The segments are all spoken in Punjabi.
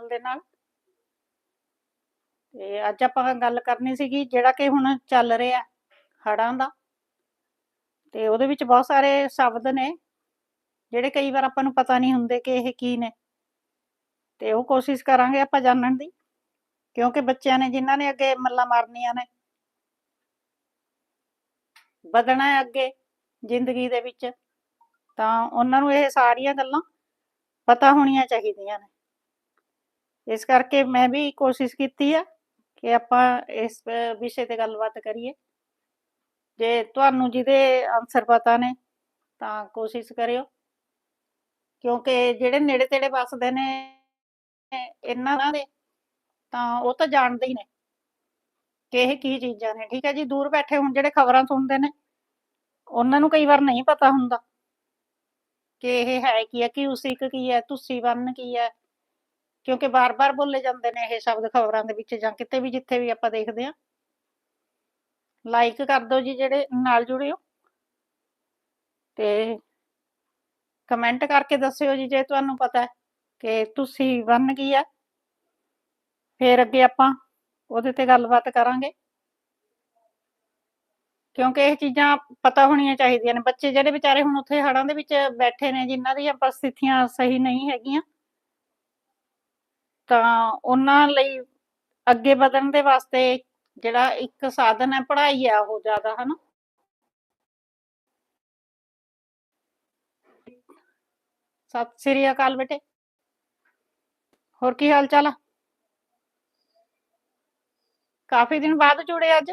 ਚੈਨਲ ਦੇ ਨਾਲ। ਤੇ ਅੱਜ ਆਪਾਂ ਗੱਲ ਕਰਨੀ ਸੀਗੀ ਜਿਹੜਾ ਕਿ ਹੁਣ ਚੱਲ ਰਿਹਾ ਹੜ੍ਹਾਂ ਦਾ। ਤੇ ਉਹਦੇ ਵਿੱਚ ਬਹੁਤ ਸਾਰੇ ਸ਼ਬਦ ਨੇ, ਜਿਹੜੇ ਕਈ ਵਾਰ ਆਪਾਂ ਨੂੰ ਪਤਾ ਨਹੀਂ ਹੁੰਦੇ ਕਿ ਇਹ ਕੀ ਨੇ। ਤੇ ਉਹ ਕੋਸ਼ਿਸ਼ ਕਰਾਂਗੇ ਆਪਾਂ ਜਾਣਨ ਦੀ, ਕਿਉਂਕਿ ਬੱਚਿਆਂ ਨੇ ਜਿਨ੍ਹਾਂ ਨੇ ਅੱਗੇ ਮੱਲਾਂ ਮਾਰਨੀਆਂ ਨੇ, ਵਧਣਾ ਹੈ ਅੱਗੇ ਜ਼ਿੰਦਗੀ ਦੇ ਵਿੱਚ, ਤਾਂ ਉਹਨਾਂ ਨੂੰ ਇਹ ਸਾਰੀਆਂ ਗੱਲਾਂ ਪਤਾ ਹੋਣੀਆਂ ਚਾਹੀਦੀਆਂ ਨੇ। ਇਸ ਕਰਕੇ ਮੈਂ ਵੀ ਕੋਸ਼ਿਸ਼ ਕੀਤੀ ਆ ਕਿ ਆਪਾਂ ਇਸ ਵਿਸ਼ੇ ਤੇ ਗੱਲਬਾਤ ਕਰੀਏ। ਜੇ ਤੁਹਾਨੂੰ ਜਿਹਦੇ ਆਨਸਰ ਪਤਾ ਨੇ ਤਾਂ ਕੋਸ਼ਿਸ਼ ਕਰਿਓ। ਕਿਉਂਕਿ ਜਿਹੜੇ ਨੇੜੇ ਤੇੜੇ ਵੱਸਦੇ ਨੇ ਇਹਨਾਂ ਦੇ ਤਾਂ ਉਹ ਤਾਂ ਜਾਣਦੇ ਹੀ ਨੇ ਕਿ ਇਹ ਕੀ ਚੀਜ਼ਾਂ ਨੇ। ਠੀਕ ਹੈ ਜੀ ਦੂਰ ਬੈਠੇ ਹੁਣ ਜਿਹੜੇ ਖਬਰਾਂ ਸੁਣਦੇ ਨੇ ਉਹਨਾਂ ਨੂੰ ਕਈ ਵਾਰ ਨਹੀਂ ਪਤਾ ਹੁੰਦਾ ਕਿ ਇਹ ਹੈ ਕੀ ਹੈ ਕਿ ਉਸਿਕ ਕੀ ਹੈ ਤੁਸੀਂ ਬੰਨ ਕੀ ਹੈ। ਕਿਉਂਕਿ ਬਾਰ-ਬਾਰ ਬੋਲੇ ਜਾਂਦੇ ਨੇ ਇਹ ਸ਼ਬਦ ਖਬਰਾਂ ਦੇ ਵਿੱਚ ਜਾਂ ਕਿਤੇ ਵੀ ਜਿੱਥੇ ਵੀ ਆਪਾਂ ਦੇਖਦੇ ਆ ਲਾਈਕ ਕਰ ਦਿਓ ਜੀ ਜਿਹੜੇ ਨਾਲ ਜੁੜਿਓ ਤੇ ਕਮੈਂਟ ਕਰਕੇ ਦੱਸਿਓ ਜੀ ਜੇ ਤੁਹਾਨੂੰ ਪਤਾ ਹੈ ਕਿ ਤੁਸੀਂ ਬੰਨ ਕੀ ਹੈ। ਫਿਰ ਅੱਗੇ ਆਪਾਂ ਉਹਦੇ ਤੇ ਗੱਲਬਾਤ ਕਰਾਂਗੇ। ਕਿਉਂਕਿ ਇਹ ਚੀਜ਼ਾਂ ਪਤਾ ਹੋਣੀਆਂ ਚਾਹੀਦੀਆਂ ਨੇ। ਬੱਚੇ ਜਿਹੜੇ ਵਿਚਾਰੇ ਹੁਣ ਉੱਥੇ ਹੜਾਂ ਦੇ ਵਿੱਚ ਬੈਠੇ ਨੇ, ਜਿਨ੍ਹਾਂ ਦੀਆਂ ਪਰਿਸਥਿਤੀਆਂ ਸਹੀ ਨਹੀਂ ਹੈਗੀਆਂ ਤਾਂ ਉਹਨਾਂ ਲਈ ਅੱਗੇ ਵਧਣ ਦੇ ਵਾਸਤੇ ਜਿਹੜਾ ਇੱਕ ਸਾਧਨ ਹੈ ਪੜ੍ਹਾਈ ਆ ਉਹ ਜ਼ਿਆਦਾ ਹਨਾ? ਸਤਿ ਸ੍ਰੀ ਅਕਾਲ ਬੇਟੇ। ਹੋਰ ਕੀ ਹਾਲ ਚਾਲ ਆ? ਕਾਫੀ ਦਿਨ ਬਾਅਦ ਜੁੜੇ ਅੱਜ।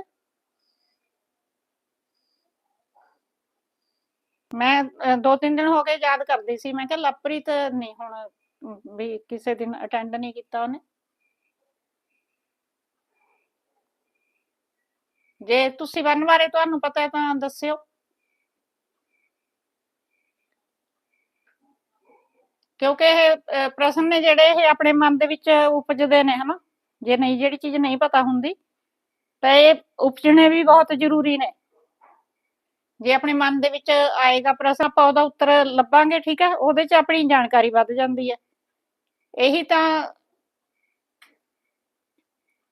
ਮੈਂ ਅ, ਦੋ ਤਿੰਨ ਦਿਨ ਹੋ ਗਏ ਯਾਦ ਕਰਦੀ ਸੀ। ਮੈਂ ਕਿਹਾ ਲਵਪ੍ਰੀਤ ਨਹੀਂ ਹੁਣ ਵੀ ਕਿਸੇ ਦਿਨ ਅਟੈਂਡ ਨਹੀਂ ਕੀਤਾ ਉਹਨੇ। ਜੇ ਤੁਸੀਂ ਵਨ ਬਾਰੇ ਤੁਹਾਨੂੰ ਪਤਾ ਹੈ ਤਾਂ ਦੱਸਿਓ। ਕਿਉਂਕਿ ਇਹ ਪ੍ਰਸ਼ਨ ਨੇ ਜਿਹੜੇ ਇਹ ਆਪਣੇ ਮਨ ਦੇ ਵਿੱਚ ਉਪਜਦੇ ਨੇ, ਹਨਾ? ਜੇ ਨਹੀਂ, ਜਿਹੜੀ ਚੀਜ਼ ਨਹੀਂ ਪਤਾ ਹੁੰਦੀ, ਤਾਂ ਇਹ ਉਪਜਣੇ ਵੀ ਬਹੁਤ ਜ਼ਰੂਰੀ ਨੇ। ਜੇ ਆਪਣੇ ਮਨ ਦੇ ਵਿੱਚ ਆਏਗਾ ਪ੍ਰਸ਼ਨ, ਆਪਾਂ ਉਹਦਾ ਉੱਤਰ ਲੱਭਾਂਗੇ, ਠੀਕ ਹੈ? ਉਹਦੇ 'ਚ ਆਪਣੀ ਜਾਣਕਾਰੀ ਵੱਧ ਜਾਂਦੀ ਹੈ। ਇਹੀ ਤਾਂ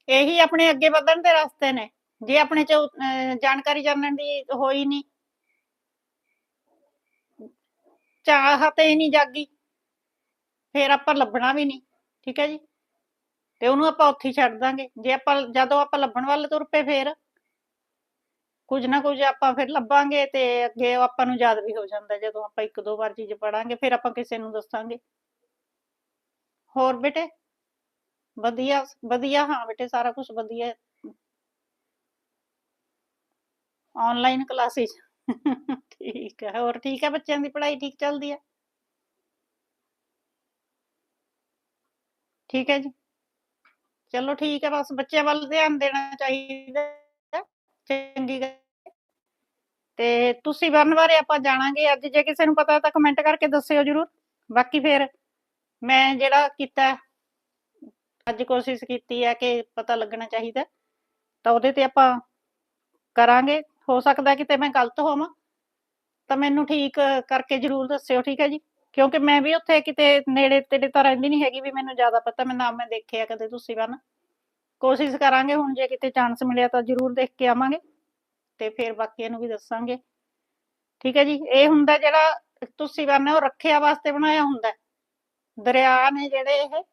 ਇਹੀ ਆਪਣੇ ਅੱਗੇ ਵਧਣ ਦੇ ਰਸਤੇ ਨੇ। ਜੇ ਆਪਣੇ 'ਚ ਜਾਣਕਾਰੀ ਜਾਣਨ ਦੀ ਹੋਈ ਨਹੀਂ ਚਾਹਤ ਹੀ ਨਹੀਂ ਜਾਗੀ। ਫਿਰ ਆਪਾਂ ਲੱਭਣਾ ਵੀ ਨਹੀਂ ਠੀਕ ਹੈ ਜੀ? ਤੇ ਉਹਨੂੰ ਆਪਾਂ ਉੱਥੇ ਛੱਡ ਦਾਂਗੇ। ਜੇ ਆਪਾਂ, ਜਦੋਂ ਆਪਾਂ ਲੱਭਣ ਵੱਲ ਤੁਰ ਪਏ ਫਿਰ, ਕੁਝ ਨਾ ਕੁਝ ਆਪਾਂ ਫਿਰ ਲੱਭਾਂਗੇ ਤੇ ਅੱਗੇ ਆਪਾਂ ਨੂੰ ਯਾਦ ਵੀ ਹੋ ਜਾਂਦਾ। ਜਦੋਂ ਆਪਾਂ ਇੱਕ ਦੋ ਵਾਰ ਚੀਜ਼ ਪੜਾਂਗੇ ਫਿਰ ਆਪਾਂ ਕਿਸੇ ਨੂੰ ਦੱਸਾਂਗੇ। ਹੋਰ ਬੇਟੇ? ਵਧੀਆ ਵਧੀਆ ਹਾਂ ਬੇਟੇ, ਸਾਰਾ ਕੁਝ ਵਧੀਆ। ਆਨਲਾਈਨ ਕਲਾਸਿਸ ਠੀਕ ਹੈ, ਹੋਰ ਠੀਕ ਹੈ ਬੱਚਿਆਂ ਦੀ ਪੜ੍ਹਾਈ, ਠੀਕ ਚੱਲਦੀ ਹੈ? ਠੀਕ ਹੈ ਜੀ। ਚਲੋ ਠੀਕ ਹੈ, ਬਸ ਬੱਚਿਆਂ ਵੱਲ ਧਿਆਨ ਦੇਣਾ ਚਾਹੀਦਾ ਚੰਗੀ ਗੱਲ ਤੇ ਤੁਸੀਂ ਵਰਨ ਬਾਰੇ ਆਪਾਂ ਜਾਣਾਂਗੇ। ਅੱਜ ਜੇ ਕਿਸੇ ਨੂੰ ਪਤਾ ਤਾਂ ਕਮੈਂਟ ਕਰਕੇ ਦੱਸਿਓ ਜਰੂਰ। ਬਾਕੀ ਫੇਰ ਮੈਂ ਜਿਹੜਾ ਕੀਤਾ, ਅੱਜ ਕੋਸ਼ਿਸ਼ ਕੀਤੀ ਹੈ ਕਿ ਪਤਾ ਲੱਗਣਾ ਚਾਹੀਦਾ ਤਾਂ ਉਹਦੇ ਤੇ ਆਪਾਂ ਕਰਾਂਗੇ। ਹੋ ਸਕਦਾ ਕਿਤੇ ਮੈਂ ਗਲਤ ਹੋਵਾਂ, ਤਾਂ ਮੈਨੂੰ ਠੀਕ ਕਰਕੇ ਜਰੂਰ ਦੱਸਿਓ, ਠੀਕ ਹੈ ਜੀ? ਕਿਉਂਕਿ ਮੈਂ ਵੀ ਉੱਥੇ ਕਿਤੇ ਨੇੜੇ ਤੇੜੇ ਤਾਂ ਰਹਿੰਦੀ ਨਹੀਂ ਹੈਗੀ ਵੀ ਮੈਨੂੰ ਜ਼ਿਆਦਾ ਪਤਾ, ਮੈਂ ਨਾਮ ਮੈਂ ਦੇਖਿਆ ਕਦੇ ਤੁਸੀਂ ਵਨ ਕੋਸ਼ਿਸ਼ ਕਰਾਂਗੇ, ਹੁਣ ਜੇ ਕਿਤੇ ਚਾਂਸ ਮਿਲਿਆ ਤਾਂ ਜਰੂਰ ਦੇਖ ਕੇ ਆਵਾਂਗੇ ਤੇ ਫਿਰ ਬਾਕੀਆਂ ਨੂੰ ਵੀ ਦੱਸਾਂਗੇ। ਠੀਕ ਹੈ ਜੀ? ਇਹ ਹੁੰਦਾ ਜਿਹੜਾ ਤੁਸੀਂ ਵਨ ਉਹ ਰੱਖਿਆ ਵਾਸਤੇ ਬਣਾਇਆ ਹੁੰਦਾ ਦਰਿਆ ਨੇ ਜਿਹੜੇ ਇਹ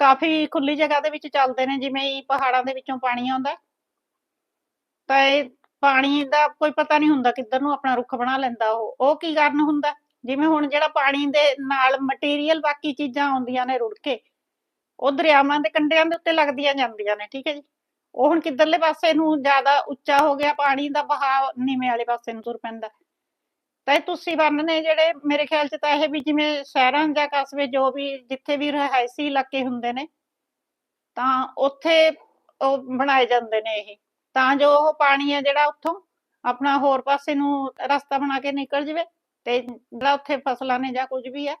ਕਾਫੀ ਖੁੱਲੀ ਜਗ੍ਹਾ ਦੇ ਵਿੱਚ ਚੱਲਦੇ ਨੇ ਜਿਵੇਂ ਹੀ ਪਹਾੜਾਂ ਦੇ ਵਿੱਚੋਂ ਪਾਣੀ ਆਉਂਦਾ। ਤਾਂ ਇਹ ਪਾਣੀ ਦਾ ਕੋਈ ਪਤਾ ਨਹੀਂ ਹੁੰਦਾ ਕਿੱਧਰ ਨੂੰ ਆਪਣਾ ਰੁੱਖ ਬਣਾ ਲੈਂਦਾ ਉਹ। ਉਹ ਕੀ ਕਾਰਨ ਹੁੰਦਾ? ਜਿਵੇਂ ਹੁਣ ਜਿਹੜਾ ਪਾਣੀ ਦੇ ਨਾਲ ਮਟੀਰੀਅਲ ਬਾਕੀ ਚੀਜ਼ਾਂ ਆਉਂਦੀਆਂ ਨੇ ਰੁੜ ਕੇ ਉਹ ਦਰਿਆਵਾਂ ਦੇ ਕੰਢਿਆਂ ਦੇ ਉੱਤੇ ਲੱਗਦੀਆਂ ਜਾਂਦੀਆਂ ਨੇ ਠੀਕ ਹੈ ਜੀ। ਉਹ ਹੁਣ ਕਿੱਧਰਲੇ ਪਾਸੇ ਨੂੰ ਜ਼ਿਆਦਾ ਉੱਚਾ ਹੋ ਗਿਆ ਪਾਣੀ ਦਾ ਵਹਾਅ ਨੀਵੇਂ ਵਾਲੇ ਪਾਸੇ ਨੂੰ ਤੁਰ ਪੈਂਦਾ। ਤਾਂ ਇਹ ਤੁਸੀਂ ਬੰਨ ਨੇ ਜਿਹੜੇ ਮੇਰੇ ਖਿਆਲ 'ਚ ਤਾਂ ਇਹ ਵੀ ਜਿਵੇਂ ਸ਼ਹਿਰਾਂ ਜਾਂ ਕਸਬੇ ਜੋ ਵੀ ਜਿੱਥੇ ਵੀ ਰਿਹਾਇਸ਼ੀ ਇਲਾਕੇ ਹੁੰਦੇ ਨੇ, ਤਾਂ ਉੱਥੇ ਉਹ ਬਣਾਏ ਜਾਂਦੇ ਨੇ ਇਹ। ਤਾਂ ਜੋ ਉਹ ਪਾਣੀ ਹੈ ਜਿਹੜਾ ਉੱਥੋਂ ਆਪਣਾ ਹੋਰ ਪਾਸੇ ਨੂੰ ਰਸਤਾ ਬਣਾ ਕੇ ਨਿਕਲ ਜਵੇ ਤੇ ਜਿਹੜਾ ਉੱਥੇ ਫਸਲਾਂ ਨੇ ਜਾਂ ਕੁਝ ਵੀ ਹੈ,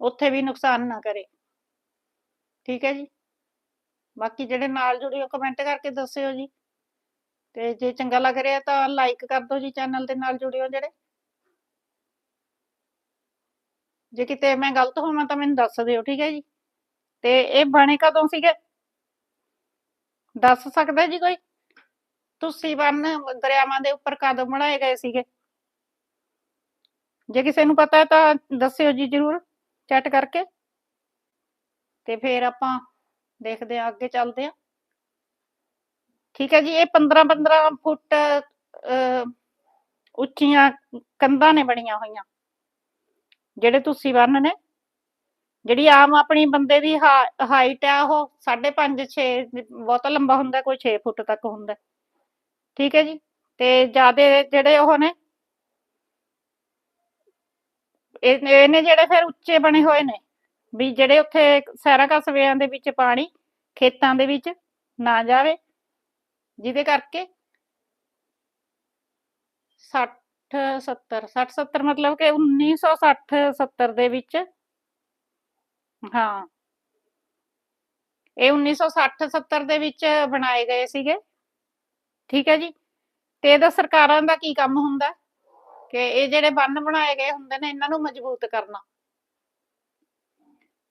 ਉੱਥੇ ਵੀ ਨੁਕਸਾਨ ਨਾ ਕਰੇ। ਠੀਕ ਹੈ ਜੀ? ਬਾਕੀ ਜਿਹੜੇ ਨਾਲ ਜੁੜਿਓ ਕਮੈਂਟ ਕਰਕੇ ਦੱਸਿਓ ਜੀ। ਤੇ ਜੇ ਚੰਗਾ ਲੱਗ ਰਿਹਾ ਤਾਂ ਲਾਈਕ ਕਰ ਦਿਓ ਜੀ ਚੈਨਲ ਦੇ ਨਾਲ ਜੁੜਿਓ ਜਿਹੜੇ। ਜੇ ਕਿਤੇ ਮੈਂ ਗਲਤ ਹੋਵਾਂ ਤਾਂ ਮੈਨੂੰ ਦੱਸ ਦਿਓ ਠੀਕ ਹੈ ਜੀ? ਤੇ ਇਹ ਬਣੇ ਕਦੋਂ ਸੀਗੇ? ਦੱਸ ਸਕਦਾ ਜੀ ਕੋਈ? ਤੁਸੀਂ ਬੰਨ ਦਰਿਆਵਾਂ ਦੇ ਉੱਪਰ ਕਦੋਂ ਬਣਾਏ ਗਏ ਸੀਗੇ? ਜੇ ਕਿਸੇ ਨੂੰ ਪਤਾ ਹੈ ਤਾਂ ਦੱਸਿਓ ਜੀ ਜਰੂਰ ਚੈਟ ਕਰਕੇ। ਤੇ ਫਿਰ ਆਪਾਂ ਦੇਖਦੇ ਆ ਅੱਗੇ ਚੱਲਦੇ ਆ ਠੀਕ ਹੈ ਜੀ ਇਹ 15 15 ਫੁੱਟ ਅਹ, ਉੱਚੀਆਂ ਕੰਧਾਂ ਨੇ ਬਣੀਆਂ ਹੋਈਆਂ। ਜਿਹੜੇ ਤੁਸੀਂ ਬੰਨ ਨੇ, ਜਿਹੜੀ ਆਮ ਆਪਣੀ ਬੰਦੇ ਦੀ ਹਾਈਟ ਆ, ਉਹ 5.5 6 ਬਹੁਤਾ ਲੰਬਾ ਹੁੰਦਾ, ਕੋਈ 6 ਫੁੱਟ ਤੱਕ ਹੁੰਦਾ। ਠੀਕ ਹੈ ਜੀ? ਤੇ ਜਿਆਦੇ ਜਿਹੜੇ ਉਹ ਨੇ ਇਹਨੇ ਜਿਹੜੇ ਫਿਰ ਉੱਚੇ ਬਣੇ ਹੋਏ ਨੇ, ਵੀ ਜਿਹੜੇ ਉੱਥੇ ਸੈਰਾ ਕਸਬਿਆਂ ਦੇ ਵਿੱਚ ਪਾਣੀ, ਖੇਤਾਂ ਦੇ ਵਿੱਚ ਨਾ ਜਾਵੇ, ਜਿਹਦੇ ਕਰਕੇ 60 70 60 70 ਮਤਲਬ ਕਿ 1960 70 ਦੇ ਵਿੱਚ। ਹਾਂ। ਇਹ 1960 70 ਦੇ ਵਿੱਚ ਬਣਾਏ ਗਏ ਸੀਗੇ। ਠੀਕ ਹੈ ਜੀ? ਤੇ ਇਹਦਾ ਸਰਕਾਰਾਂ ਦਾ ਕੀ ਕੰਮ ਹੁੰਦਾ? ਹੈ? ਕਿ ਇਹ ਜਿਹੜੇ ਬੰਨ ਬਣਾਏ ਗਏ ਹੁੰਦੇ ਨੇ ਇਹਨਾਂ ਨੂੰ ਮਜ਼ਬੂਤ ਕਰਨਾ।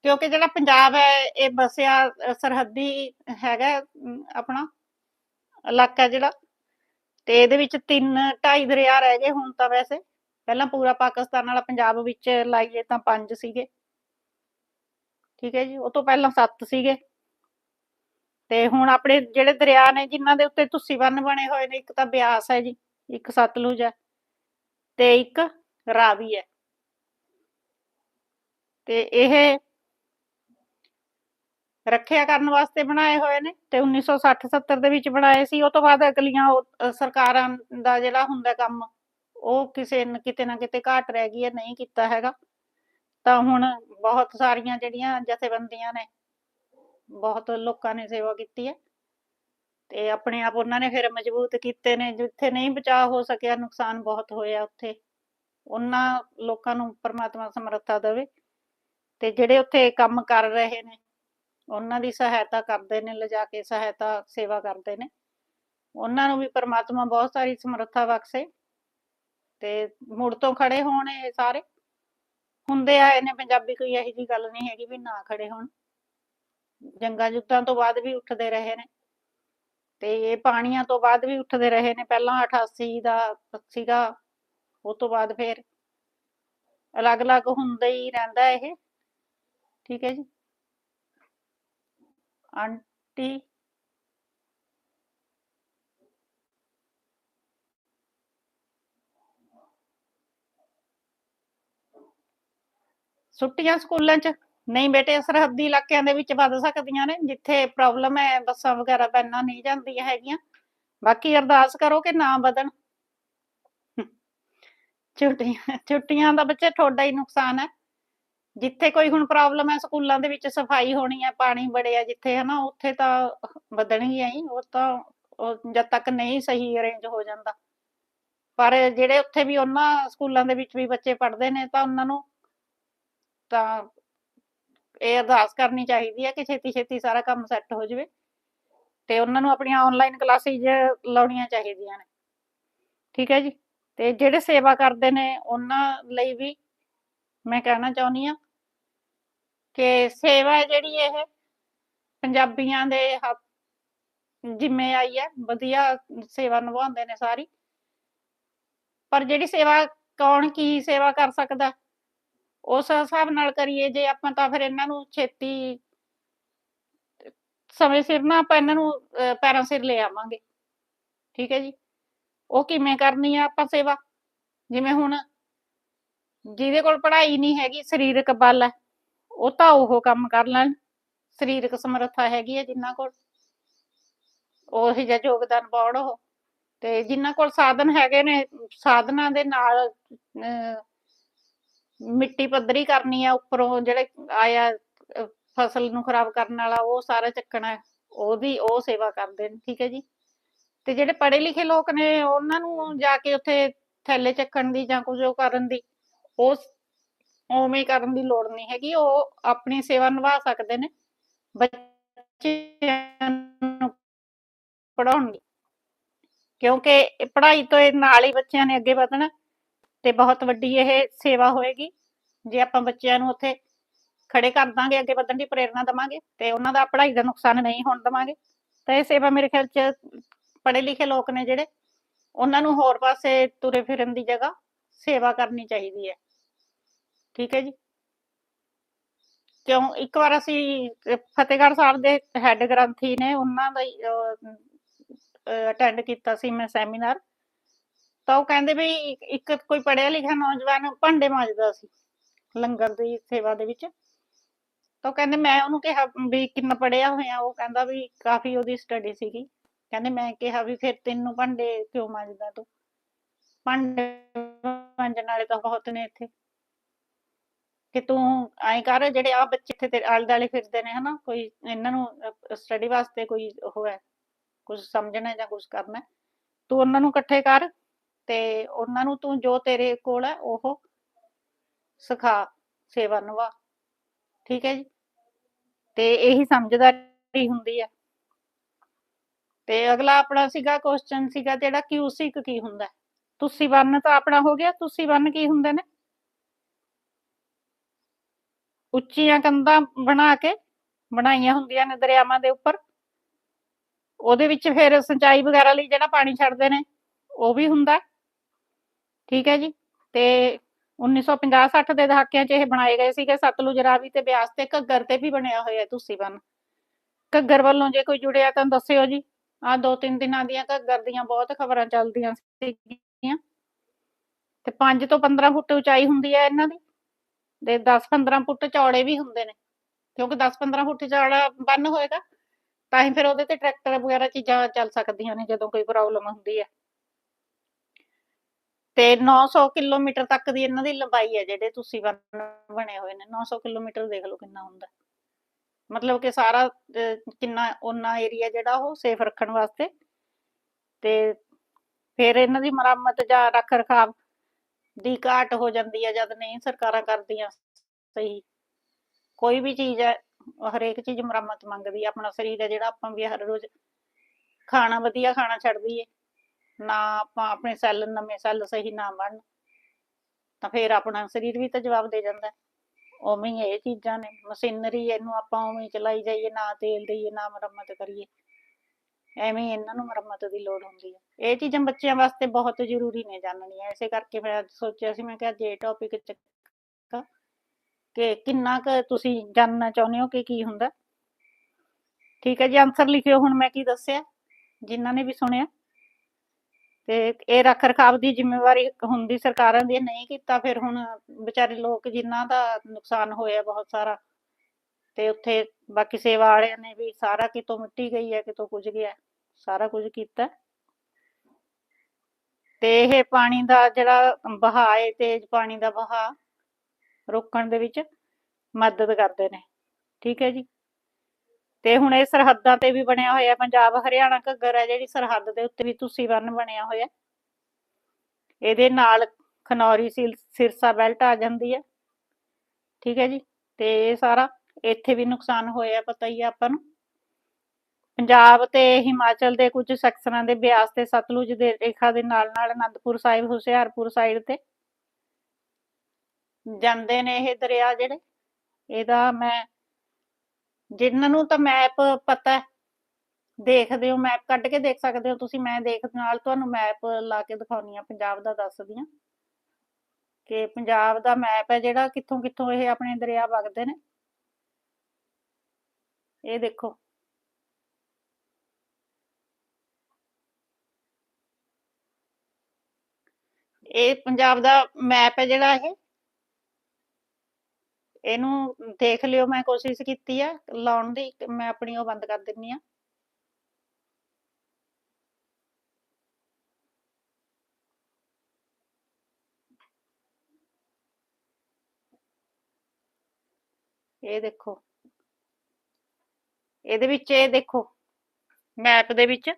ਕਿਉਂਕਿ ਜਿਹੜਾ ਪੰਜਾਬ ਹੈ ਇਹ ਬਸਿਆ ਅ, ਸਰਹੱਦੀ ਹੈਗਾ ਆਪਣਾ ਇਲਾਕਾ ਜਿਹੜਾ ਤੇ ਇਹਦੇ ਵਿੱਚ ਤਿੰਨ ਢਾਈ ਦਰਿਆ ਰਹਿ ਗਏ ਹੁਣ ਤਾਂ ਵੈਸੇ। ਪਹਿਲਾਂ ਪੂਰਾ ਪਾਕਿਸਤਾਨ ਵਾਲਾ ਪੰਜਾਬ ਵਿੱਚ ਲਾਈਏ ਤਾਂ ਪੰਜ ਸੀਗੇ। ਠੀਕ ਹੈ ਜੀ, ਉਹ ਤੋਂ ਪਹਿਲਾਂ ਸੱਤ ਸੀਗੇ। ਤੇ ਹੁਣ ਆਪਣੇ ਜਿਹੜੇ ਦਰਿਆ ਨੇ ਜਿਨ੍ਹਾਂ ਦੇ ਉੱਤੇ ਤੁਸੀਂ ਬੰਨ ਬਣੇ ਹੋਏ ਨੇ, ਇੱਕ ਤਾਂ ਬਿਆਸ ਹੈ ਜੀ, ਇੱਕ ਸਤਲੁਜ ਹੈ ਤੇ ਇੱਕ ਰਾਵੀ ਹੈ। ਤੇ ਇਹ ਰੱਖਿਆ ਕਰਨ ਵਾਸਤੇ ਬਣਾਏ ਹੋਏ ਨੇ ਤੇ 1960 70 ਦੇ ਵਿੱਚ ਬਣਾਏ ਸੀ। ਉਹ ਤੋਂ ਬਾਅਦ ਅਗਲੀਆਂ ਉਹ, ਸਰਕਾਰਾਂ ਦਾ ਜਿਹੜਾ ਹੁੰਦਾ ਕੰਮ ਉਹ ਕਿਸੇ ਨ ਕਿਤੇ ਨਾ ਕਿਤੇ ਘਾਟ ਰਹਿ ਗਈ ਹੈ ਨਹੀਂ ਕੀਤਾ ਹੈਗਾ। ਤਾਂ ਹੁਣ ਬਹੁਤ ਸਾਰੀਆਂ ਜਿਹੜੀਆਂ ਜਥੇਬੰਦੀਆਂ ਨੇ ਬਹੁਤ ਲੋਕਾਂ ਨੇ ਸੇਵਾ ਕੀਤੀ ਹੈ ਤੇ ਆਪਣੇ ਆਪ ਉਹਨਾਂ ਨੇ ਫਿਰ ਮਜ਼ਬੂਤ ਕੀਤੇ ਨੇ। ਜਿੱਥੇ ਨਹੀਂ ਬਚਾਅ ਹੋ ਸਕਿਆ ਨੁਕਸਾਨ ਬਹੁਤ ਹੋਇਆ ਉੱਥੇ। ਉਹਨਾਂ ਲੋਕਾਂ ਨੂੰ ਪਰਮਾਤਮਾ ਸਮਰੱਥਾ ਦੇਵੇ ਤੇ ਜਿਹੜੇ ਉੱਥੇ ਕੰਮ ਕਰ ਰਹੇ ਨੇ ਉਹਨਾਂ ਦੀ ਸਹਾਇਤਾ ਕਰਦੇ ਨੇ, ਲਿਜਾ ਕੇ ਸਹਾਇਤਾ ਸੇਵਾ ਕਰਦੇ ਨੇ। ਉਹਨਾਂ ਨੂੰ ਵੀ ਪਰਮਾਤਮਾ ਬਹੁਤ ਸਾਰੀ ਸਮਰੱਥਾ ਬਖਸ਼ੇ। ਤੇ ਮੁੜ ਤੋਂ ਖੜੇ ਹੋਣ ਇਹ ਸਾਰੇ। ਹੁੰਦੇ ਆਏ ਨੇ ਪੰਜਾਬੀ ਕੋਈ ਇਹੋ ਜੀ ਗੱਲ ਨਹੀਂ ਹੈਗੀ ਵੀ ਨਾ ਖੜੇ ਹੋਣ। ਜੰਗਾਂ ਜੁੱਤਾਂ ਤੋਂ ਬਾਅਦ ਵੀ ਉੱਠਦੇ ਰਹੇ ਨੇ। ਤੇ ਇਹ ਪਾਣੀਆਂ ਤੋਂ ਬਾਅਦ ਵੀ ਉੱਠਦੇ ਰਹੇ ਨੇ। ਪਹਿਲਾਂ 88 ਦਾ ਸੀਗਾ, ਉਹ ਤੋਂ ਬਾਅਦ ਫਿਰ ਅਲੱਗ-ਅਲੱਗ ਹੁੰਦਾ ਹੀ ਰਹਿੰਦਾ ਇਹ। ਠੀਕ ਹੈ ਜੀ? ਆਂਟੀ। ਛੁੱਟੀਆਂ ਸਕੂਲਾਂ 'ਚ? ਨਹੀਂ ਬੇਟੇ, ਸਰਹੱਦੀ ਇਲਾਕਿਆਂ ਦੇ ਵਿੱਚ ਵੱਧ ਸਕਦੀਆਂ ਨੇ, ਜਿੱਥੇ ਪ੍ਰੋਬਲਮ ਹੈ, ਬੱਸਾਂ ਵਗੈਰਾ ਵੈਨਾਂ ਨਹੀਂ ਜਾਂਦੀਆਂ ਹੈਗੀਆਂ। ਬਾਕੀ ਅਰਦਾਸ ਕਰੋ ਕਿ ਨਾ ਵਧਣ। ਛੁੱਟੀਆਂ ਛੁੱਟੀਆਂ ਦਾ ਬੱਚੇ, ਤੁਹਾਡਾ ਹੀ ਨੁਕਸਾਨ ਹੈ। ਜਿੱਥੇ ਕੋਈ ਹੁਣ ਪ੍ਰੋਬਲਮ ਹੈ, ਸਕੂਲਾਂ ਦੇ ਵਿੱਚ ਸਫ਼ਾਈ ਹੋਣੀ ਹੈ, ਪਾਣੀ ਬੜਿਆ ਜਿੱਥੇ, ਹਨਾ, ਉੱਥੇ ਤਾਂ ਵਧਣਗੀਆਂ ਹੀ ਉਹ ਤਾਂ ਜਦ ਤੱਕ ਨਹੀਂ ਸਹੀ ਅਰੇਂਜ ਹੋ ਜਾਂਦਾ। ਪਰ ਜਿਹੜੇ ਉੱਥੇ ਵੀ ਉਹਨਾਂ ਸਕੂਲਾਂ ਦੇ ਵਿੱਚ ਵੀ ਬੱਚੇ ਪੜ੍ਹਦੇ ਨੇ, ਤਾਂ ਉਹਨਾਂ ਨੂੰ ਤਾਂ ਇਹ ਅਰਦਾਸ ਕਰਨੀ ਚਾਹੀਦੀ ਹੈ ਕਿ ਛੇਤੀ ਛੇਤੀ ਸਾਰਾ ਕੰਮ ਸੈੱਟ ਹੋ ਜਾਵੇ ਤੇ ਉਹਨਾਂ ਨੂੰ ਆਪਣੀਆਂ ਆਨਲਾਈਨ ਕਲਾਸਿਸ ਲਾਉਣੀਆਂ ਚਾਹੀਦੀਆਂ ਨੇ। ਠੀਕ ਹੈ ਜੀ? ਤੇ ਜਿਹੜੇ ਸੇਵਾ ਕਰਦੇ ਨੇ, ਉਹਨਾਂ ਲਈ ਵੀ ਮੈਂ ਕਹਿਣਾ ਚਾਹੁੰਦੀ ਆ ਕਿ ਸੇਵਾ ਜਿਹੜੀ ਇਹ ਪੰਜਾਬੀਆਂ ਦੇ ਹੱਥ ਜਿੰਮੇ ਆਈ ਹੈ, ਵਧੀਆ ਸੇਵਾ ਨਿਭਾਉਂਦੇ ਨੇ ਸਾਰੀ। ਪਰ ਜਿਹੜੀ ਸੇਵਾ, ਕੌਣ ਕੀ ਸੇਵਾ ਕਰ ਸਕਦਾ? ਉਸ ਹਿਸਾਬ ਨਾਲ ਕਰੀਏ, ਜੇ ਆਪਾਂ ਤਾਂ ਫਿਰ ਇਹਨਾਂ ਨੂੰ ਛੇਤੀ ਸਮੇਂ ਸਿਰ ਨਾ ਆਪਾਂ ਇਹਨਾਂ ਨੂੰ ਪੈਰਾਂ ਸਿਰ ਲੈ ਆਵਾਂਗੇ। ਠੀਕ ਹੈ ਜੀ? ਉਹ ਕਿਵੇਂ ਕਰਨੀ ਆ ਆਪਾਂ ਸੇਵਾ? ਜਿਵੇਂ ਹੁਣ ਜਿਹਦੇ ਕੋਲ ਪੜ੍ਹਾਈ ਨਹੀਂ ਹੈਗੀ, ਸਰੀਰਕ ਬਲ ਹੈ। ਉਹ ਤਾਂ ਉਹ ਕੰਮ ਕਰ ਲੈਣ। ਸਰੀਰਕ ਸਮਰੱਥਾ ਹੈਗੀ ਹੈ ਜਿਨ੍ਹਾਂ ਕੋਲ। ਉਹ ਜਿਹਾ ਯੋਗਦਾਨ ਪਾਉਣ ਉਹ। ਤੇ ਜਿਨ੍ਹਾਂ ਕੋਲ ਸਾਧਨ ਹੈਗੇ ਨੇ, ਸਾਧਨਾਂ ਦੇ ਨਾਲ ਮਿੱਟੀ ਪੱਧਰੀ ਕਰਨੀ ਆ, ਉੱਪਰੋਂ ਜਿਹੜੇ ਆਇਆ ਫਸਲ ਨੂੰ ਖਰਾਬ ਕਰਨ ਵਾਲਾ, ਉਹ ਸਾਰਾ ਚੱਕਣਾ ਉਹਦੀ, ਉਹ ਸੇਵਾ ਕਰਦੇ ਨੇ, ਠੀਕ ਹੈ ਜੀ। ਤੇ ਜਿਹੜੇ ਪੜ੍ਹੇ ਲਿਖੇ ਲੋਕ ਨੇ, ਉਹਨਾਂ ਨੂੰ ਜਾ ਕੇ ਉੱਥੇ ਥੈਲੇ ਚੱਕਣ ਦੀ ਜਾਂ ਕੁਝ ਉਹ ਕਰਨ ਦੀ, ਉਹ ਉਵੇਂ ਕਰਨ ਦੀ ਲੋੜ ਨਹੀਂ ਹੈਗੀ, ਉਹ ਆਪਣੀ ਸੇਵਾ ਨਿਭਾ ਸਕਦੇ ਨੇ, ਬੱਚਿਆਂ ਨੂੰ ਪੜਾਉਣ ਦੀ ਕਿਉਂਕਿ ਪੜ੍ਹਾਈ ਤੋਂ ਇਹ ਨਾਲ ਹੀ ਬੱਚਿਆਂ ਨੇ ਅੱਗੇ ਵਧਣਾ ਤੇ ਬਹੁਤ ਵੱਡੀ ਇਹ ਸੇਵਾ ਹੋਏਗੀ। ਜੇ ਆਪਾਂ ਬੱਚਿਆਂ ਨੂੰ ਉੱਥੇ ਖੜੇ ਕਰ ਦਾਂਗੇ, ਅੱਗੇ ਵਧਣ ਦੀ ਪ੍ਰੇਰਣਾ ਦਵਾਂਗੇ ਤੇ ਉਹਨਾਂ ਦਾ ਪੜ੍ਹਾਈ ਦਾ ਨੁਕਸਾਨ ਨਹੀਂ ਹੋਣ ਦਵਾਂਗੇ। ਤਾਂ ਇਹ ਸੇਵਾ ਮੇਰੇ ਖਿਆਲ ਚ ਪੜ੍ਹੇ ਲਿਖੇ ਲੋਕ ਨੇ ਜਿਹੜੇ, ਉਹਨਾਂ ਨੂੰ ਹੋਰ ਪਾਸੇ ਤੁਰੇ ਫਿਰਨ ਦੀ ਜਗ੍ਹਾ ਸੇਵਾ ਕਰਨੀ ਚਾਹੀਦੀ ਹੈ। ਠੀਕ ਹੈ ਜੀ। ਕਿਉਂ? ਇੱਕ ਵਾਰ ਅਸੀਂ ਫਤਿਹਗੜ੍ਹ ਸਾਹਿਬ ਦੇ ਹੈੱਡ ਗ੍ਰੰਥੀ ਨੇ ਉਹਨਾਂ ਦਾ ਅਟੈਂਡ ਕੀਤਾ ਸੀ ਮੈਂ ਸੈਮੀਨਾਰ ਤਾਂ ਉਹ ਕਹਿੰਦੇ ਵੀ ਇੱਕ ਕੋਈ ਪੜ੍ਹਿਆ ਲਿਖਿਆ ਨੌਜਵਾਨ ਭਾਂਡੇ ਮਾਂਜਦਾ ਸੀ, ਲੰਗਰ ਦੀ ਸੇਵਾ ਦੇ ਵਿੱਚ। ਤਾਂ ਉਹ ਕਹਿੰਦੇ ਮੈਂ ਉਹਨੂੰ ਕਿਹਾ ਵੀ ਕਿੰਨਾ ਪੜਿਆ ਹੋਇਆ, ਉਹ ਕਹਿੰਦਾ ਵੀ ਕਾਫੀ ਉਹਦੀ ਸਟੱਡੀ ਸੀਗੀ। ਕਹਿੰਦੇ ਮੈਂ ਕਿਹਾ ਵੀ ਫਿਰ ਤੈਨੂੰ ਭਾਂਡੇ ਕਿਉਂ ਮਾਂਜਦਾ ਤੂੰ? ਭਾਂਡੇ ਮਾਂਜਣ ਵਾਲੇ ਤਾਂ ਬਹੁਤ ਨੇ ਇੱਥੇ। ਕਿ ਤੂੰ ਐਂ ਕਰ, ਜਿਹੜੇ ਆ ਬੱਚੇ ਇੱਥੇ ਤੇਰੇ ਆਲੇ ਦੁਆਲੇ ਫਿਰਦੇ ਨੇ, ਹਨਾ, ਕੋਈ ਇਹਨਾਂ ਨੂੰ ਸਟੱਡੀ ਵਾਸਤੇ ਕੋਈ ਉਹ ਹੈ ਕੁਝ ਸਮਝਣਾ ਜਾਂ ਕੁਝ ਕਰਨਾ ਤੂੰ ਉਹਨਾਂ ਨੂੰ ਇਕੱਠੇ ਕਰ ਤੇ ਉਹਨਾਂ ਨੂੰ ਤੂੰ ਜੋ ਤੇਰੇ ਕੋਲ ਹੈ, ਉਹ ਸਿਖਾ, ਸੇਵਾ ਨਿਭਾ, ਠੀਕ ਹੈ ਜੀ? ਤੇ ਇਹੀ ਸਮਝਦਾਰੀ ਹੁੰਦੀ ਹੈ। ਤੇ ਅਗਲਾ ਆਪਣਾ ਸੀਗਾ ਕੁਐਸਚਨ ਸੀਗਾ ਜਿਹੜਾ ਕਿਊਸਿਕ ਕੀ ਹੁੰਦਾ ਹੈ? ਤੁਸੀਂ ਬੰਨ ਤਾਂ ਆਪਣਾ ਹੋ ਗਿਆ, ਤੁਸੀਂ ਵੰਨ ਕੀ ਹੁੰਦੇ ਨੇ? ਉੱਚੀਆਂ ਕੰਧਾਂ ਬਣਾ ਕੇ ਬਣਾਈਆਂ ਹੁੰਦੀਆਂ ਨੇ ਦਰਿਆਵਾਂ ਦੇ ਉੱਪਰ। ਉਹਦੇ ਵਿੱਚ ਫਿਰ ਸਿੰਚਾਈ ਵਗੈਰਾ ਲਈ ਜਿਹੜਾ ਪਾਣੀ ਛੱਡਦੇ ਨੇ, ਉਹ ਵੀ ਹੁੰਦਾ। ਠੀਕ ਹੈ ਜੀ। ਤੇ 1950-60 ਦੇ ਦਹਾਕਿਆਂ 'ਚ ਇਹ ਬਣਾਏ ਗਏ ਸੀਗੇ ਸਤਲੁਜ ਰਾਵੀ ਤੇ ਬਿਆਸ ਤੇ ਘੱਗਰ ਤੇ ਵੀ ਬਣਿਆ ਹੋਇਆ ਤੁਸੀਂ ਬੰਨ ਘੱਗਰ ਵੱਲੋਂ ਜੇ ਕੋਈ ਜੁੜਿਆ ਤਾਂ ਦੱਸਿਓ ਜੀ। ਆ ਦੋ ਤਿੰਨ ਦਿਨਾਂ ਦੀਆਂ ਘੱਗਰ ਦੀਆਂ ਬਹੁਤ ਖਬਰਾਂ ਚੱਲਦੀਆਂ ਸੀਗੀਆਂ। ਤੇ 5 ਤੋਂ 15 ਫੁੱਟ ਉਚਾਈ ਹੁੰਦੀ ਹੈ ਇਹਨਾਂ ਦੀ। ਤੇ 10-15 ਫੁੱਟ ਚੌੜੇ ਵੀ ਹੁੰਦੇ ਨੇ। ਕਿਉਂਕਿ 10-15 ਫੁੱਟ ਚੌੜਾ ਬੰਨ ਹੋਏਗਾ, ਤਾਂ ਹੀ ਫਿਰ ਉਹਦੇ ਤੇ ਟਰੈਕਟਰ ਵਗੈਰਾ ਚੀਜ਼ਾਂ ਚੱਲ ਸਕਦੀਆਂ ਨੇ ਜਦੋਂ ਕੋਈ ਪ੍ਰੋਬਲਮ ਹੁੰਦੀ ਹੈ। ਤੇ 900 ਕਿਲੋਮੀਟਰ ਤੱਕ ਦੀ ਇਹਨਾਂ ਦੀ ਲੰਬਾਈ ਹੈ, ਜਿਹੜੇ ਤੁਸੀਂ ਬੰਨ ਬਣੇ ਹੋਏ ਨੇ। 900 ਕਿਲੋਮੀਟਰ ਦੇਖ ਲਓ ਕਿੰਨਾ ਹੁੰਦਾ। ਮਤਲਬ ਕਿ ਸਾਰਾ ਕਿੰਨਾ ਉਹਨਾਂ ਏਰੀਆ ਜਿਹੜਾ ਉਹ ਸੇਫ ਰੱਖਣ ਵਾਸਤੇ। ਤੇ ਫਿਰ ਇਹਨਾਂ ਦੀ ਮੁਰੰਮਤ ਜਾਂ ਰੱਖ ਰਖਾਵ ਦੀ ਘਾਟ ਹੋ ਜਾਂਦੀ ਹੈ ਜਦ ਨਹੀਂ ਸਰਕਾਰਾਂ ਕਰਦੀਆਂ ਸਹੀ। ਕੋਈ ਵੀ ਚੀਜ਼ ਹੈ, ਹਰੇਕ ਚੀਜ਼ ਮੁਰੰਮਤ ਮੰਗਦੀ ਹੈ ਆਪਣਾ ਸਰੀਰ ਹੈ ਜਿਹੜਾ ਆਪਾਂ ਵੀ ਹਰ ਰੋਜ਼ ਖਾਣਾ ਵਧੀਆ ਖਾਣਾ ਛੱਡਦੀ ਦਈਏ ਨਾ ਆਪਾਂ ਆਪਣੇ ਸੈੱਲ, ਨਵੇਂ ਸੈੱਲ ਸਹੀ ਨਾ ਬਣਨ, ਤਾਂ ਫਿਰ ਆਪਣਾ ਸਰੀਰ ਵੀ ਤਾਂ ਜਵਾਬ ਦੇ ਜਾਂਦਾ। ਉਵੇਂ ਹੀ ਇਹ ਚੀਜ਼ਾਂ ਨੇ, ਮਸ਼ੀਨਰੀ ਇਹਨੂੰ ਆਪਾਂ ਉਵੇਂ ਚਲਾਈ ਜਾਈਏ, ਨਾ ਤੇਲ ਦੇਈਏ, ਨਾ ਮੁਰੰਮਤ ਕਰੀਏ। ਐਵੇਂ ਹੀ ਇਹਨਾਂ ਨੂੰ ਮੁਰੰਮਤ ਦੀ ਲੋੜ ਹੁੰਦੀ ਹੈ ਇਹ ਚੀਜ਼ਾਂ ਬੱਚਿਆਂ ਵਾਸਤੇ ਬਹੁਤ ਜ਼ਰੂਰੀ ਨੇ ਜਾਣਨੀਆਂ ਇਸੇ ਕਰਕੇ ਮੈਂ ਅੱਜ ਸੋਚਿਆ ਸੀ, ਮੈਂ ਕਿਹਾ ਜੇ ਟੌਪਿਕ ਚੱਕਾ ਕਿ ਕਿੰਨਾ ਕੁ ਤੁਸੀਂ ਜਾਣਨਾ ਚਾਹੁੰਦੇ ਹੋ ਕਿ ਕੀ ਹੁੰਦਾ? ਠੀਕ ਹੈ ਜੀ ਆਨਸਰ ਲਿਖਿਓ ਹੁਣ ਮੈਂ ਕੀ ਦੱਸਿਆ, ਜਿਨ੍ਹਾਂ ਨੇ ਵੀ ਸੁਣਿਆ। ਤੇ ਇਹ ਰੱਖ ਰਖਾਵ ਦੀ ਜ਼ਿੰਮੇਵਾਰੀ ਹੁੰਦੀ ਸਰਕਾਰਾਂ ਦੀ ਨਹੀਂ ਕੀਤਾ, ਫਿਰ ਹੁਣ ਵਿਚਾਰੇ ਲੋਕ ਜਿਨ੍ਹਾਂ ਦਾ ਨੁਕਸਾਨ ਹੋਇਆ ਬਹੁਤ ਸਾਰਾ ਤੇ ਉੱਥੇ ਬਾਕੀ ਸੇਵਾ ਵਾਲਿਆਂ ਨੇ ਵੀ ਸਾਰਾ ਕਿਤੋਂ ਮਿੱਟੀ ਗਈ ਹੈ, ਕਿਤੋਂ ਕੁਝ ਗਿਆ ਸਾਰਾ ਕੁਝ ਕੀਤਾ ਤੇ ਇਹ ਪਾਣੀ ਦਾ ਜਿਹੜਾ ਵਹਾਅ ਹੈ, ਤੇਜ਼ ਪਾਣੀ ਦਾ ਵਹਾਅ ਰੋਕਣ ਦੇ ਵਿੱਚ ਮਦਦ ਕਰਦੇ ਨੇ, ਠੀਕ ਹੈ ਜੀ। ਤੇ ਹੁਣ ਇਹ ਸਰਹੱਦਾਂ ਤੇ ਵੀ ਬਣਿਆ ਹੋਇਆ ਪੰਜਾਬ ਹਰਿਆਣਾ ਘੱਗਰ ਹੈ, ਜਿਹੜੀ ਸਰਹੱਦ ਦੇ ਉੱਤੇ ਵੀ ਤੁਸੀਂ ਬੰਨ ਬਣਿਆ ਹੋਇਆ ਇਹਦੇ ਨਾਲ ਖਨੌਰੀ ਸਿਰਸਾ ਬੈਲਟ ਆ ਜਾਂਦੀ ਹੈ, ਠੀਕ ਹੈ ਜੀ। ਤੇ ਇਹ ਸਾਰਾ ਇੱਥੇ ਵੀ ਨੁਕਸਾਨ ਹੋਇਆ ਪਤਾ ਹੀ ਆ ਆਪਾਂ ਨੂੰ। ਪੰਜਾਬ ਤੇ ਹਿਮਾਚਲ ਦੇ ਕੁਝ ਸੈਕਸ਼ਨਾਂ ਦੇ ਬਿਆਸ ਤੇ ਸਤਲੁਜ ਦੇ ਰੇਖਾ ਦੇ ਨਾਲ ਨਾਲ ਅਨੰਦਪੁਰ ਸਾਹਿਬ, ਹੁਸ਼ਿਆਰਪੁਰ ਸਾਈਡ ਤੇ ਜਾਂਦੇ ਨੇ ਇਹ ਦਰਿਆ ਜਿਹੜੇ। ਇਹਦਾ ਮੈਂ ਜਿਨ੍ਹਾਂ ਨੂੰ ਤਾਂ ਮੈਪ ਪਤਾ ਦੇਖਦੇ ਹੋ ਮੈਪ ਕੱਢ ਕੇ ਦੇਖ ਸਕਦੇ ਹੋ ਤੁਸੀਂ, ਮੈਂ ਦੇਖ, ਨਾਲ ਤੁਹਾਨੂੰ ਮੈਪ ਲਾ ਕੇ ਦਿਖਾਉਣੀ ਆ, ਪੰਜਾਬ ਦਾ ਦੱਸਦੀ ਆ। ਕਿ ਪੰਜਾਬ ਦਾ ਮੈਪ ਹੈ ਜਿਹੜਾ ਕਿੱਥੋਂ ਕਿੱਥੋਂ ਇਹ ਆਪਣੇ ਦਰਿਆ ਵਗਦੇ ਨੇ। ਇਹ ਦੇਖੋ। ਇਹ ਪੰਜਾਬ ਦਾ ਮੈਪ ਹੈ ਜਿਹੜਾ ਇਹ। ਇਹਨੂੰ ਦੇਖ ਲਿਓ, ਮੈਂ ਕੋਸ਼ਿਸ਼ ਕੀਤੀ ਆ, ਲਾਉਣ ਦੀ, ਮੈਂ ਆਪਣੀ ਉਹ ਬੰਦ ਕਰ ਦਿੰਨੀ ਆ। ਇਹ ਦੇਖੋ। ਇਹਦੇ ਵਿੱਚ ਇਹ ਦੇਖੋ ਮੈਪ ਦੇ ਵਿੱਚ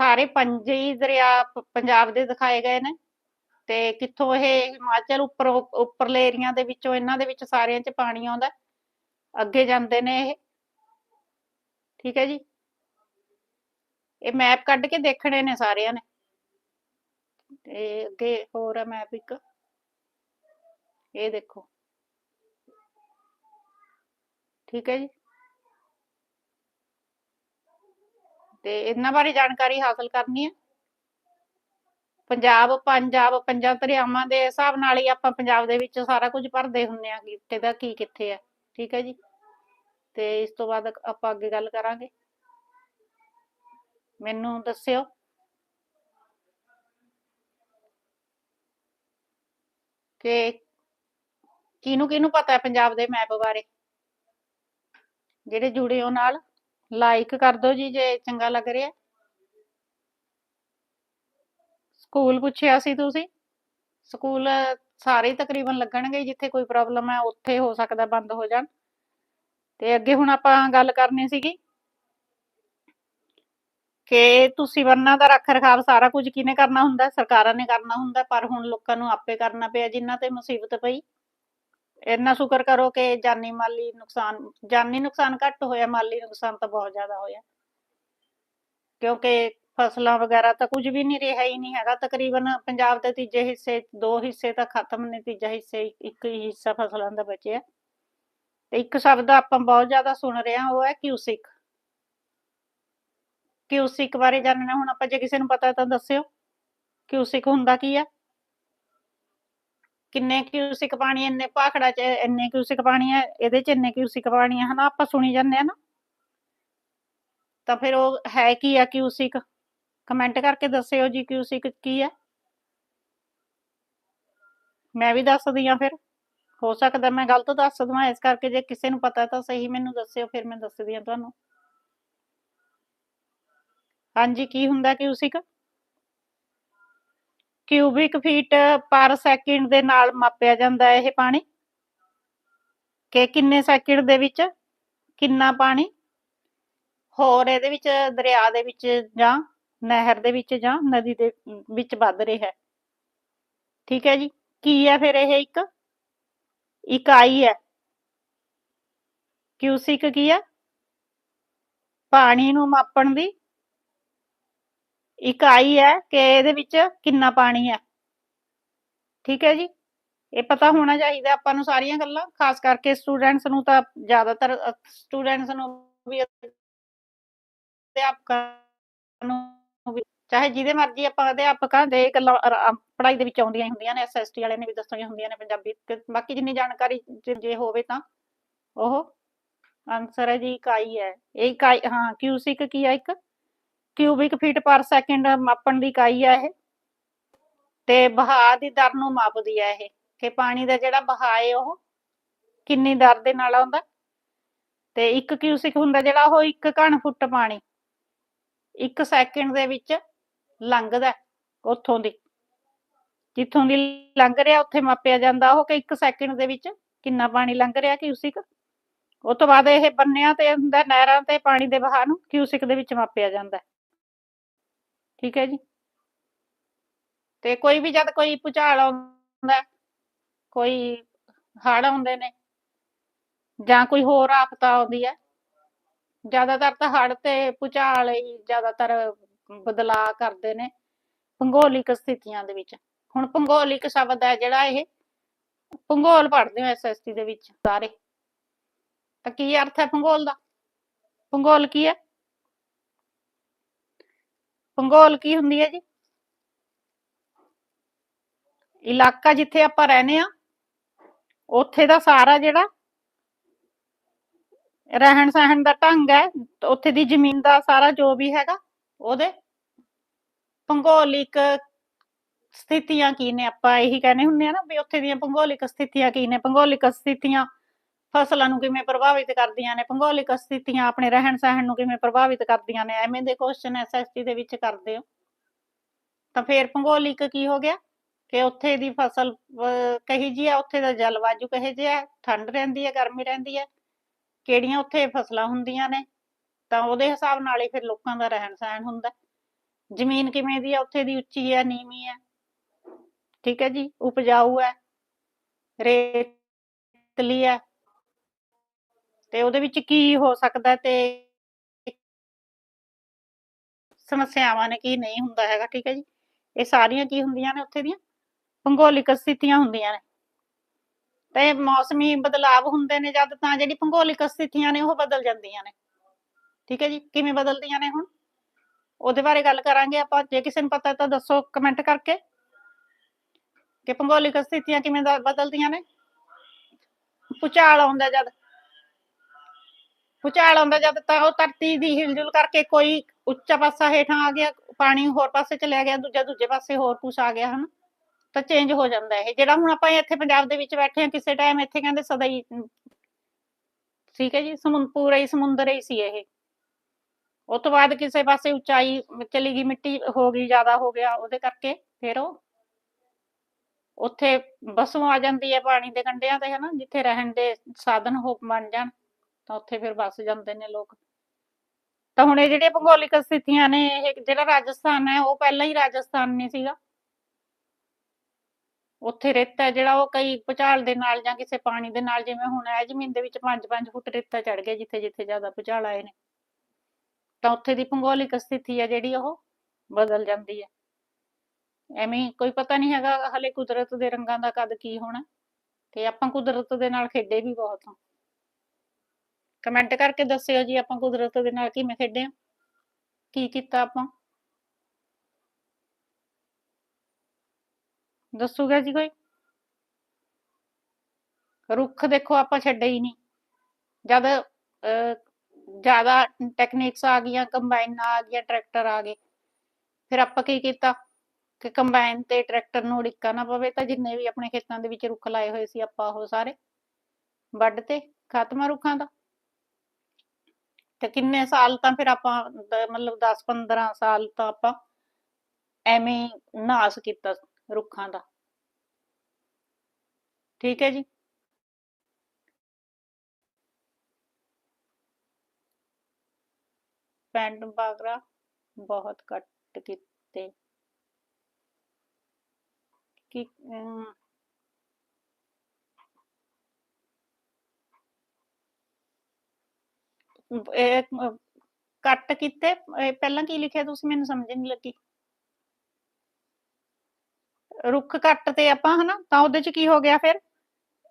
ਸਾਰੇ ਪੰਜ ਹੀ ਦਰਿਆ ਪੰਜਾਬ ਦੇ ਦਿਖਾਏ ਗਏ ਨੇ। ਤੇ ਕਿੱਥੋਂ ਇਹ ਹਿਮਾਚਲ ਉੱਪਰ, ਉੱਪਰਲੇ ਏਰੀਆ ਦੇ ਵਿੱਚੋਂ ਇਹਨਾਂ ਦੇ ਵਿੱਚ ਸਾਰਿਆਂ 'ਚ ਪਾਣੀ ਆਉਂਦਾ ਅੱਗੇ ਜਾਂਦੇ ਨੇ ਇਹ। ਠੀਕ ਹੈ ਜੀ? ਇਹ ਮੈਪ ਕੱਢ ਕੇ ਦੇਖਣੇ ਨੇ ਸਾਰਿਆਂ ਨੇ। ਤੇ ਅੱਗੇ ਹੋਰ ਹੈ ਮੈਪ ਇੱਕ। ਇਹ ਦੇਖੋ। ਠੀਕ ਹੈ ਜੀ? ਤੇ ਇਹਨਾਂ ਬਾਰੇ ਜਾਣਕਾਰੀ ਹਾਸਲ ਕਰਨੀ ਹੈ ਪੰਜਾਬ ਪੰਜਾਬ ਪੰਜਾਂ ਦਰਿਆਵਾਂ ਦੇ ਹਿਸਾਬ ਨਾਲ ਹੀ ਆਪਾਂ ਪੰਜਾਬ ਦੇ ਵਿੱਚ ਸਾਰਾ ਕੁਝ ਭਰਦੇ ਹੁੰਨੇ ਆ ਕਿੱਥੇ ਦਾ ਕੀ ਕਿੱਥੇ ਹੈ ਠੀਕ ਹੈ ਜੀ? ਤੇ ਇਸ ਤੋਂ ਬਾਅਦ ਆਪਾਂ ਅੱਗੇ ਗੱਲ ਕਰਾਂਗੇ। ਮੈਨੂੰ ਦੱਸਿਓ। ਕਿ ਕਿਹਨੂੰ ਕਿਹਨੂੰ ਪਤਾ ਹੈ ਪੰਜਾਬ ਦੇ ਮੈਪ ਬਾਰੇ? ਜਿਹੜੇ ਜੁੜੇ ਹੋ ਨਾਲ। ਲਾਈਕ ਕਰ ਦਿਓ ਜੀ, ਜੇ ਚੰਗਾ ਲੱਗ ਰਿਹਾ। ਸਕੂਲ ਪੁੱਛਿਆ ਸੀ ਤੁਸੀਂ? ਸਕੂਲ ਸਾਰੇ ਤਕਰੀਬਨ ਲੱਗਣਗੇ ਜਿੱਥੇ ਕੋਈ ਪ੍ਰੋਬਲਮ ਹੈ, ਉੱਥੇ ਹੋ ਸਕਦਾ ਬੰਦ ਹੋ ਜਾਣ। ਤੇ ਅੱਗੇ ਹੁਣ ਆਪਾਂ ਗੱਲ ਕਰਨੀ ਸੀਗੀ ਕਿ ਤੁਸੀਂ ਵਰਨਾ ਦਾ ਰੱਖ ਰਖਾਵ ਸਾਰਾ ਕੁਝ ਕਿਨੇ ਕਰਨਾ ਹੁੰਦਾ? ਸਰਕਾਰਾਂ ਨੇ ਕਰਨਾ ਹੁੰਦਾ, ਪਰ ਹੁਣ ਲੋਕਾਂ ਨੂੰ ਆਪੇ ਕਰਨਾ ਪਿਆ ਜਿਨ੍ਹਾਂ ਤੇ ਮੁਸੀਬਤ ਪਈ। ਇੰਨਾ ਸ਼ੁਕਰ ਕਰੋ ਕਿ ਜਾਨੀ ਮਾਲੀ ਨੁਕਸਾਨ, ਜਾਨੀ ਨੁਕਸਾਨ ਘੱਟ ਹੋਇਆ, ਮਾਲੀ ਨੁਕਸਾਨ ਤਾਂ ਬਹੁਤ ਜ਼ਿਆਦਾ ਹੋਇਆ। ਕਿਉਂਕਿ ਫਸਲਾਂ ਵਗੈਰਾ ਤਾਂ ਕੁਝ ਵੀ ਨਹੀਂ ਰਿਹਾ ਹੀ ਨਹੀਂ ਹੈਗਾ। ਤਕਰੀਬਨ ਪੰਜਾਬ ਦੇ ਤੀਜੇ ਹਿੱਸੇ, ਦੋ ਹਿੱਸੇ ਤਾਂ ਖਤਮ ਨੇ, ਤੀਜਾ ਹਿੱਸੇ ਇੱਕ ਹੀ ਹਿੱਸਾ ਫਸਲਾਂ ਦਾ ਬਚਿਆ। ਤੇ ਇੱਕ ਸ਼ਬਦ ਆਪਾਂ ਬਹੁਤ ਜ਼ਿਆਦਾ ਸੁਣ ਰਹੇ ਹਾਂ, ਉਹ ਹੈ ਕਿਊਸਿਕ। ਕਿਊਸਿਕ ਬਾਰੇ ਜਾਣਨਾ ਹੁਣ ਆਪਾਂ ਜੇ ਕਿਸੇ ਨੂੰ ਪਤਾ ਤਾਂ ਦੱਸਿਓ। ਕਿਊਸਿਕ ਹੁੰਦਾ ਕੀ ਆ ਕਿੰਨੇ ਕਿਊਸਿਕ ਪਾਣੀ ਇੰਨੇ ਭਾਖੜਾ ਚ, ਇੰਨੇ ਕਿਊਸਿਕ ਪਾਣੀ ਹੈ ਇਹਦੇ ਚ ਇੰਨੇ ਕਿਊਸਿਕ ਪਾਣੀ ਹੈ ਹਨਾ, ਆਪਾਂ ਸੁਣੀ ਜਾਂਦੇ ਆ ਨਾ। ਤਾਂ ਫਿਰ ਉਹ ਹੈ ਕੀ ਆ ਕਿਊਸਿਕ? ਕਮੈਂਟ ਕਰਕੇ ਦੱਸਿਓ ਜੀ ਕਿਊਸਿਕ ਕੀ ਹੈ ਮੈਂ ਵੀ ਦੱਸਦੀ ਆ ਫਿਰ। ਹੋ ਸਕਦਾ ਮੈਂ ਗਲਤ ਦੱਸ ਦਵਾਂ, ਇਸ ਕਰਕੇ ਜੇ ਕਿਸੇ ਨੂੰ ਪਤਾ ਤਾਂ ਸਹੀ ਮੈਨੂੰ ਦੱਸਿਓ, ਫਿਰ ਮੈਂ ਦੱਸਦੀ ਆ ਤੁਹਾਨੂੰ। ਹਾਂਜੀ, ਕੀ ਹੁੰਦਾ cusec? Cubic feet per second ਦੇ ਨਾਲ ਮਾਪਿਆ ਜਾਂਦਾ ਇਹ ਪਾਣੀ? ਕਿ ਕਿੰਨੇ ਸੈਕਿੰਡ ਦੇ ਵਿੱਚ? ਕਿੰਨਾ ਪਾਣੀ? ਹੋਰ ਇਹਦੇ ਵਿੱਚ ਦਰਿਆ ਦੇ ਵਿੱਚ ਜਾਂ ਨਹਿਰ ਦੇ ਵਿੱਚ ਜਾਂ ਨਦੀ ਦੇ ਵਿੱਚ ਵੱਧ ਰਿਹਾ। ਹੈ ਠੀਕ ਹੈ ਜੀ। ਕੀ ਹੈ ਫਿਰ ਇਹ ਇੱਕ? ਇਕਾਈ ਹੈ। ਕਿਊਸਿਕ ਕੀ ਹੈ? ਪਾਣੀ ਨੂੰ ਮਾਪਣ ਦੀ ਇਕਾਈ ਹੈ ਕਿ ਇਹਦੇ ਵਿੱਚ ਕਿੰਨਾ ਪਾਣੀ ਹੈ। ਠੀਕ ਹੈ ਜੀ? ਇਹ ਪਤਾ ਹੋਣਾ ਚਾਹੀਦਾ ਆਪਾਂ ਨੂੰ ਸਾਰੀਆਂ ਗੱਲਾਂ, ਖਾਸ ਕਰਕੇ ਸਟੂਡੈਂਟਸ ਨੂੰ ਤਾਂ ਜ਼ਿਆਦਾਤਰ ਸਟੂਡੈਂਟਸ ਨੂੰ ਵੀ, ਅਧਿਆਪਕਾਂ ਨੂੰ ਵੀ, ਚਾਹੇ ਜਿਹਦੇ ਮਰਜ਼ੀ ਆਪਾਂ ਅਧਿਆਪਕਾਂ ਦੇ ਗੱਲਾਂ ਪੜ੍ਹਾਈ ਦੇ ਵਿੱਚ ਆਉਂਦੀਆਂ ਹੁੰਦੀਆਂ ਨੇ ਐਸਐਸਟੀ ਵਾਲੇ ਨੇ ਵੀ ਦੱਸਣੀਆਂ ਹੁੰਦੀਆਂ ਨੇ ਪੰਜਾਬੀ ਬਾਕੀ ਜਿੰਨੀ ਜਾਣਕਾਰੀ ਜੇ- ਜੇ ਹੋਵੇ ਤਾਂ। ਉਹ ਆਨਸਰ ਹੈ ਜੀ ਇਕਾਈ ਹੈ। ਇਹ ਇਕਾਈ ਹਾਂ ਕਿਊਸਿਕ ਕੀ ਹੈ ਇੱਕ? ਕਿਊਬਿਕ ਫੀਟ ਪਰ ਸੈਕਿੰਡ ਮਾਪਣ ਦੀ ਇਕਾਈ ਆ ਇਹ। ਤੇ ਵਹਾਅ ਦੀ ਦਰ ਨੂੰ ਮਾਪਦੀ ਆ ਇਹ, ਕਿ ਪਾਣੀ ਦਾ ਜਿਹੜਾ ਵਹਾਅ ਹੈ ਉਹ ਕਿੰਨੀ ਦਰ ਦੇ ਨਾਲ ਆਉਂਦਾ। ਤੇ ਇੱਕ ਕਿਊਸਿਕ ਹੁੰਦਾ ਜਿਹੜਾ ਉਹ ਇੱਕ ਘਣ ਫੁੱਟ ਪਾਣੀ, ਇੱਕ ਸੈਕਿੰਡ ਦੇ ਵਿੱਚ ਲੰਘਦਾ ਹੈ ਉੱਥੋਂ ਦੀ। ਜਿੱਥੋਂ ਦੀ ਲੰਘ ਰਿਹਾ ਉੱਥੇ ਮਾਪਿਆ ਜਾਂਦਾ ਉਹ ਕਿ ਇੱਕ ਸੈਕਿੰਡ ਦੇ ਵਿੱਚ ਕਿੰਨਾ ਪਾਣੀ ਲੰਘ ਰਿਹਾ ਕਿਊਸਿਕ ਉਹ ਤੋਂ ਬਾਅਦ ਇਹ ਬੰਨਿਆਂ ਤੇ ਹੁੰਦਾ, ਨਹਿਰਾਂ ਤੇ ਪਾਣੀ ਦੇ ਵਹਾਅ ਨੂੰ ਕਿਊਸਿਕ ਦੇ ਵਿੱਚ ਮਾਪਿਆ ਜਾਂਦਾ। ਠੀਕ ਹੈ ਜੀ। ਤੇ ਕੋਈ ਵੀ ਜਦ ਕੋਈ ਭੁਚਾਲ ਆਉਂਦਾ, ਕੋਈ ਹੜ ਆਉਂਦੇ ਨੇ ਜਾਂ ਕੋਈ ਹੋਰ ਆਫਤ ਆਉਂਦੀ ਹੈ, ਜ਼ਿਆਦਾਤਰ ਤਾਂ ਹੜ੍ਹ ਤੇ ਭੁਚਾਲ ਹੀ ਜ਼ਿਆਦਾਤਰ ਬਦਲਾਅ ਕਰਦੇ ਨੇ ਭੂਗੋਲਿਕ ਸਥਿਤੀਆਂ ਦੇ ਵਿੱਚ। ਹੁਣ ਭੂਗੋਲਿਕ ਸ਼ਬਦ ਹੈ ਜਿਹੜਾ ਇਹ, ਭੂਗੋਲ ਪੜ੍ਹਦੇ ਹੋ ਐਸਐਸਟੀ ਦੇ ਵਿੱਚ ਸਾਰੇ। ਤਾਂ ਕੀ ਅਰਥ ਹੈ ਭੂਗੋਲ ਦਾ? ਭੂਗੋਲ ਕੀ ਹੈ? ਭੂਗੋਲ ਕੀ ਹੁੰਦੀ ਹੈ ਜੀ? ਇਲਾਕਾ ਜਿੱਥੇ ਆਪਾਂ ਰਹਨੇ ਆ ਉੱਥੇ ਦਾ ਸਾਰਾ ਜਿਹੜਾ ਰਹਿਣ ਸਹਿਣ ਦਾ ਢੰਗ ਹੈ, ਉੱਥੇ ਦੀ ਜ਼ਮੀਨ ਦਾ ਸਾਰਾ ਜੋ ਵੀ ਹੈਗਾ, ਉਹਦੇ ਭੂਗੋਲਿਕ ਸਥਿਤੀਆਂ ਕੀ ਨੇ ਆਪਾਂ ਇਹੀ ਕਹਿੰਦੇ ਹੁੰਦੇ ਆ ਨਾ ਵੀ ਉੱਥੇ ਦੀਆਂ ਭੂਗੋਲਿਕ ਸਥਿਤੀਆਂ ਕੀ ਨੇ, ਭੂਗੋਲਿਕ ਸਥਿਤੀਆਂ ਫਸਲਾਂ ਨੂੰ ਕਿਵੇਂ ਪ੍ਰਭਾਵਿਤ ਕਰਦੀਆਂ ਨੇ, ਭੂਗੋਲਿਕ ਸਥਿਤੀਆਂ ਆਪਣੇ ਰਹਿਣ ਸਹਿਣ ਨੂੰ ਕਿਵੇਂ ਪ੍ਰਭਾਵਿਤ ਕਰਦੀਆਂ ਨੇ, ਐਵੇਂ ਦੇ ਕੁਐਸਚਨ ਐਸਐਸਟੀ ਦੇ ਵਿੱਚ ਕਰਦੇ ਹੋ। ਤਾਂ ਫਿਰ ਭੂਗੋਲਿਕ ਕੀ ਹੋ ਗਿਆ? ਕਿ ਉੱਥੇ ਦੀ ਫਸਲ ਕਹੀ ਜੀ ਆ, ਉੱਥੇ ਦਾ ਜਲਵਾਯੂ ਕਹੇ ਜਿਹਾ ਠੰਡ ਰਹਿੰਦੀ ਹੈ, ਗਰਮੀ ਰਹਿੰਦੀ ਹੈ, ਕਿਹੜੀਆਂ ਉੱਥੇ ਫਸਲਾਂ ਹੁੰਦੀਆਂ ਨੇ? ਤਾਂ ਉਹਦੇ ਹਿਸਾਬ ਨਾਲ ਹੀ ਫਿਰ ਲੋਕਾਂ ਦਾ ਰਹਿਣ ਸਹਿਣ ਹੁੰਦਾ। ਜ਼ਮੀਨ ਕਿਵੇਂ ਦੀ ਆ, ਉੱਥੇ ਦੀ ਉੱਚੀ ਹੈ, ਨੀਵੀਂ ਹੈ? ਠੀਕ ਹੈ ਜੀ, ਉਪਜਾਊ ਹੈ, ਰੇਤਲੀ ਹੈ ਤੇ ਉਹਦੇ ਵਿੱਚ ਕੀ ਹੋ ਸਕਦਾ ਤੇ ਸਮੱਸਿਆਵਾਂ ਨੇ ਕੀ ਨਹੀਂ ਹੁੰਦਾ ਹੈਗਾ, ਠੀਕ ਹੈ ਜੀ? ਇਹ ਸਾਰੀਆਂ ਕੀ ਹੁੰਦੀਆਂ ਨੇ ਉੱਥੇ ਦੀਆਂ? ਭੂਗੋਲਿਕ ਸਥਿਤੀਆਂ ਹੁੰਦੀਆਂ ਨੇ। ਤੇ ਮੌਸਮੀ ਬਦਲਾਵ ਹੁੰਦੇ ਨੇ ਜਦ ਤਾਂ ਜਿਹੜੀ ਭੂਗੋਲਿਕ ਸਥਿਤੀਆਂ ਨੇ ਉਹ ਬਦਲ ਜਾਂਦੀਆਂ ਨੇ। ਠੀਕ ਹੈ ਜੀ? ਕਿਵੇਂ ਬਦਲਦੀਆਂ ਨੇ ਹੁਣ? ਉਹਦੇ ਬਾਰੇ ਗੱਲ ਕਰਾਂਗੇ ਆਪਾਂ। ਜੇ ਕਿਸੇ ਨੂੰ ਪਤਾ ਤਾਂ ਦੱਸੋ ਕਮੈਂਟ ਕਰਕੇ ਕਿ ਭੂਗੋਲਿਕ ਸਥਿਤੀਆਂ ਕਿਵੇਂ ਬਦਲਦੀਆਂ ਨੇ। ਭੂਚਾਲ ਆਉਂਦਾ ਜਦ ਭੂਚਾਲ ਆਉਂਦਾ ਜਦ ਤਾਂ ਉਹ ਧਰਤੀ ਦੀ ਹਿਲਜੁਲ ਕਰਕੇ ਕੋਈ ਉੱਚਾ ਪਾਸਾ ਹੇਠਾਂ ਆ ਗਿਆ, ਪਾਣੀ ਹੋਰ ਪਾਸੇ ਚਲਿਆ ਗਿਆ, ਦੂਜਾ ਦੂਜੇ ਪਾਸੇ ਹੋਰ ਕੁਛ ਆ ਗਿਆ, ਹਨ? ਤਾਂ ਚੇਂਜ ਹੋ ਜਾਂਦਾ ਇਹ। ਜਿਹੜਾ ਹੁਣ ਆਪਾਂ ਇੱਥੇ ਪੰਜਾਬ ਦੇ ਵਿੱਚ ਬੈਠੇ ਹਾਂ, ਕਿਸੇ ਟਾਈਮ ਇੱਥੇ ਕਹਿੰਦੇ ਸਦਾ ਹੀ ਠੀਕ ਹੈ ਜੀ ਸਮੁੰਦਰ ਪੂਰਾ ਹੀ ਸਮੁੰਦਰ ਹੀ ਸੀ ਇਹ। ਉਹ ਤੋਂ ਬਾਅਦ ਕਿਸੇ ਪਾਸੇ ਉਚਾਈ ਚਲੀ ਗਈ, ਮਿੱਟੀ ਹੋ ਗਈ, ਜ਼ਿਆਦਾ ਹੋ ਗਿਆ, ਉਹਦੇ ਕਰਕੇ ਫਿਰ ਉਹ ਉੱਥੇ ਬਸੋਂ ਆ ਜਾਂਦੀ ਹੈ ਪਾਣੀ ਦੇ ਕੰਢਿਆਂ ਤੇ, ਹਨਾ? ਜਿੱਥੇ ਰਹਿਣ ਦੇ ਸਾਧਨ ਹੋ ਬਣ ਜਾਣ। ਤਾਂ ਉੱਥੇ ਫਿਰ ਵਸ ਜਾਂਦੇ ਨੇ ਲੋਕ। ਤਾਂ ਹੁਣ ਇਹ ਜਿਹੜੀਆਂ ਭੂਗੋਲਿਕ ਸਥਿਤੀਆਂ ਨੇ, ਇਹ ਜਿਹੜਾ ਰਾਜਸਥਾਨ ਹੈ, ਉਹ ਪਹਿਲਾਂ ਹੀ ਰਾਜਸਥਾਨ ਨਹੀਂ ਸੀਗਾ। ਉੱਥੇ ਰੇਤਾ ਜਿਹੜਾ, ਉਹ ਕਈ ਭੂਚਾਲ ਦੇ ਨਾਲ ਜਾਂ ਕਿਸੇ ਪਾਣੀ ਦੇ ਨਾਲ, ਜਿਵੇਂ ਹੁਣ ਹੈ ਜ਼ਮੀਨ ਦੇ ਵਿੱਚ 5-5 ਫੁੱਟ ਰੇਤਾ ਚੜ ਗਿਆ, ਜਿੱਥੇ ਜਿੱਥੇ ਜ਼ਿਆਦਾ ਭੂਚਾਲ ਆਏ ਨੇ। ਤਾਂ ਉੱਥੇ ਦੀ ਭੂਗੋਲਿਕ ਸਥਿਤੀ ਹੈ ਜਿਹੜੀ, ਉਹ ਬਦਲ ਜਾਂਦੀ ਹੈ। ਐਵੇਂ ਕੋਈ ਪਤਾ ਨਹੀਂ ਹੈਗਾ, ਹਲੇ ਕੁਦਰਤ ਦੇ ਰੰਗਾਂ ਦਾ ਕਦ ਕੀ ਹੋਣਾ। ਤੇ ਆਪਾਂ ਕੁਦਰਤ ਦੇ ਨਾਲ ਖੇਡੇ ਵੀ ਬਹੁਤ ਹਾਂ। ਕਮੈਂਟ ਕਰਕੇ ਦੱਸਿਓ ਜੀ ਆਪਾਂ ਕੁਦਰਤ ਦੇ ਨਾਲ ਕਿਵੇਂ ਖੇਡੇ ਕੀ ਕੀਤਾ ਆਪਾਂ? ਦੱਸੂਗਾ ਜੀ ਕੋਈ? ਰੁੱਖ ਦੇਖੋ ਆਪਾਂ ਛੱਡੇ ਹੀ ਨਹੀਂ। ਜਦ ਜ਼ਿਆਦਾ ਟੈਕਨੀਕਸ ਆ ਗਈਆਂ ਕੰਬਾਈਨ ਆ ਗਈਆਂ ਟਰੈਕਟਰ ਆ ਗਏ। ਫਿਰ ਆਪਾਂ ਕੀ ਕੀਤਾ? ਕਿ ਕੰਬਾਈਨ ਤੇ ਟਰੈਕਟਰ ਨੂੰ ਉਡੀਕਾ ਨਾ ਪਵੇ ਤਾਂ ਜਿੰਨੇ ਵੀ ਆਪਣੇ ਖੇਤਾਂ ਦੇ ਵਿੱਚ ਰੁੱਖ ਲਾਏ ਹੋਏ ਸੀ ਆਪਾਂ ਉਹ ਸਾਰੇ ਵੱਢ ਤੇ, ਖਾਤਮਾ ਰੁੱਖਾਂ ਦਾ। ਤੇ ਕਿੰਨੇ ਸਾਲ ਤਾਂ ਫਿਰ ਆਪਾਂ ਦ- ਮਤਲਬ 10 15 ਸਾਲ ਤਾਂ ਆਪਾਂ ਐਵੇਂ ਹੀ ਨਾਸ ਕੀਤਾ ਰੁੱਖਾਂ ਦਾ। ਠੀਕ ਹੈ ਜੀ? ਪੈਂਟ ਬਾਗਰਾ ਬਹੁਤ ਘੱਟ ਕੀਤੇ। ਕਿ ਕੱਟ ਕੀਤੇ। ਪਹਿਲਾਂ ਕੀ ਲਿਖਿਆ ਤੁਸੀਂ? ਮੈਨੂੰ ਸਮਝ ਨਹੀਂ ਲੱਗੀ। ਰੁੱਖ ਕੱਟ ਤੇ ਆਪਾਂ, ਹਨਾ? ਤਾਂ ਉਹਦੇ ਚ ਕੀ ਹੋ ਗਿਆ ਫਿਰ?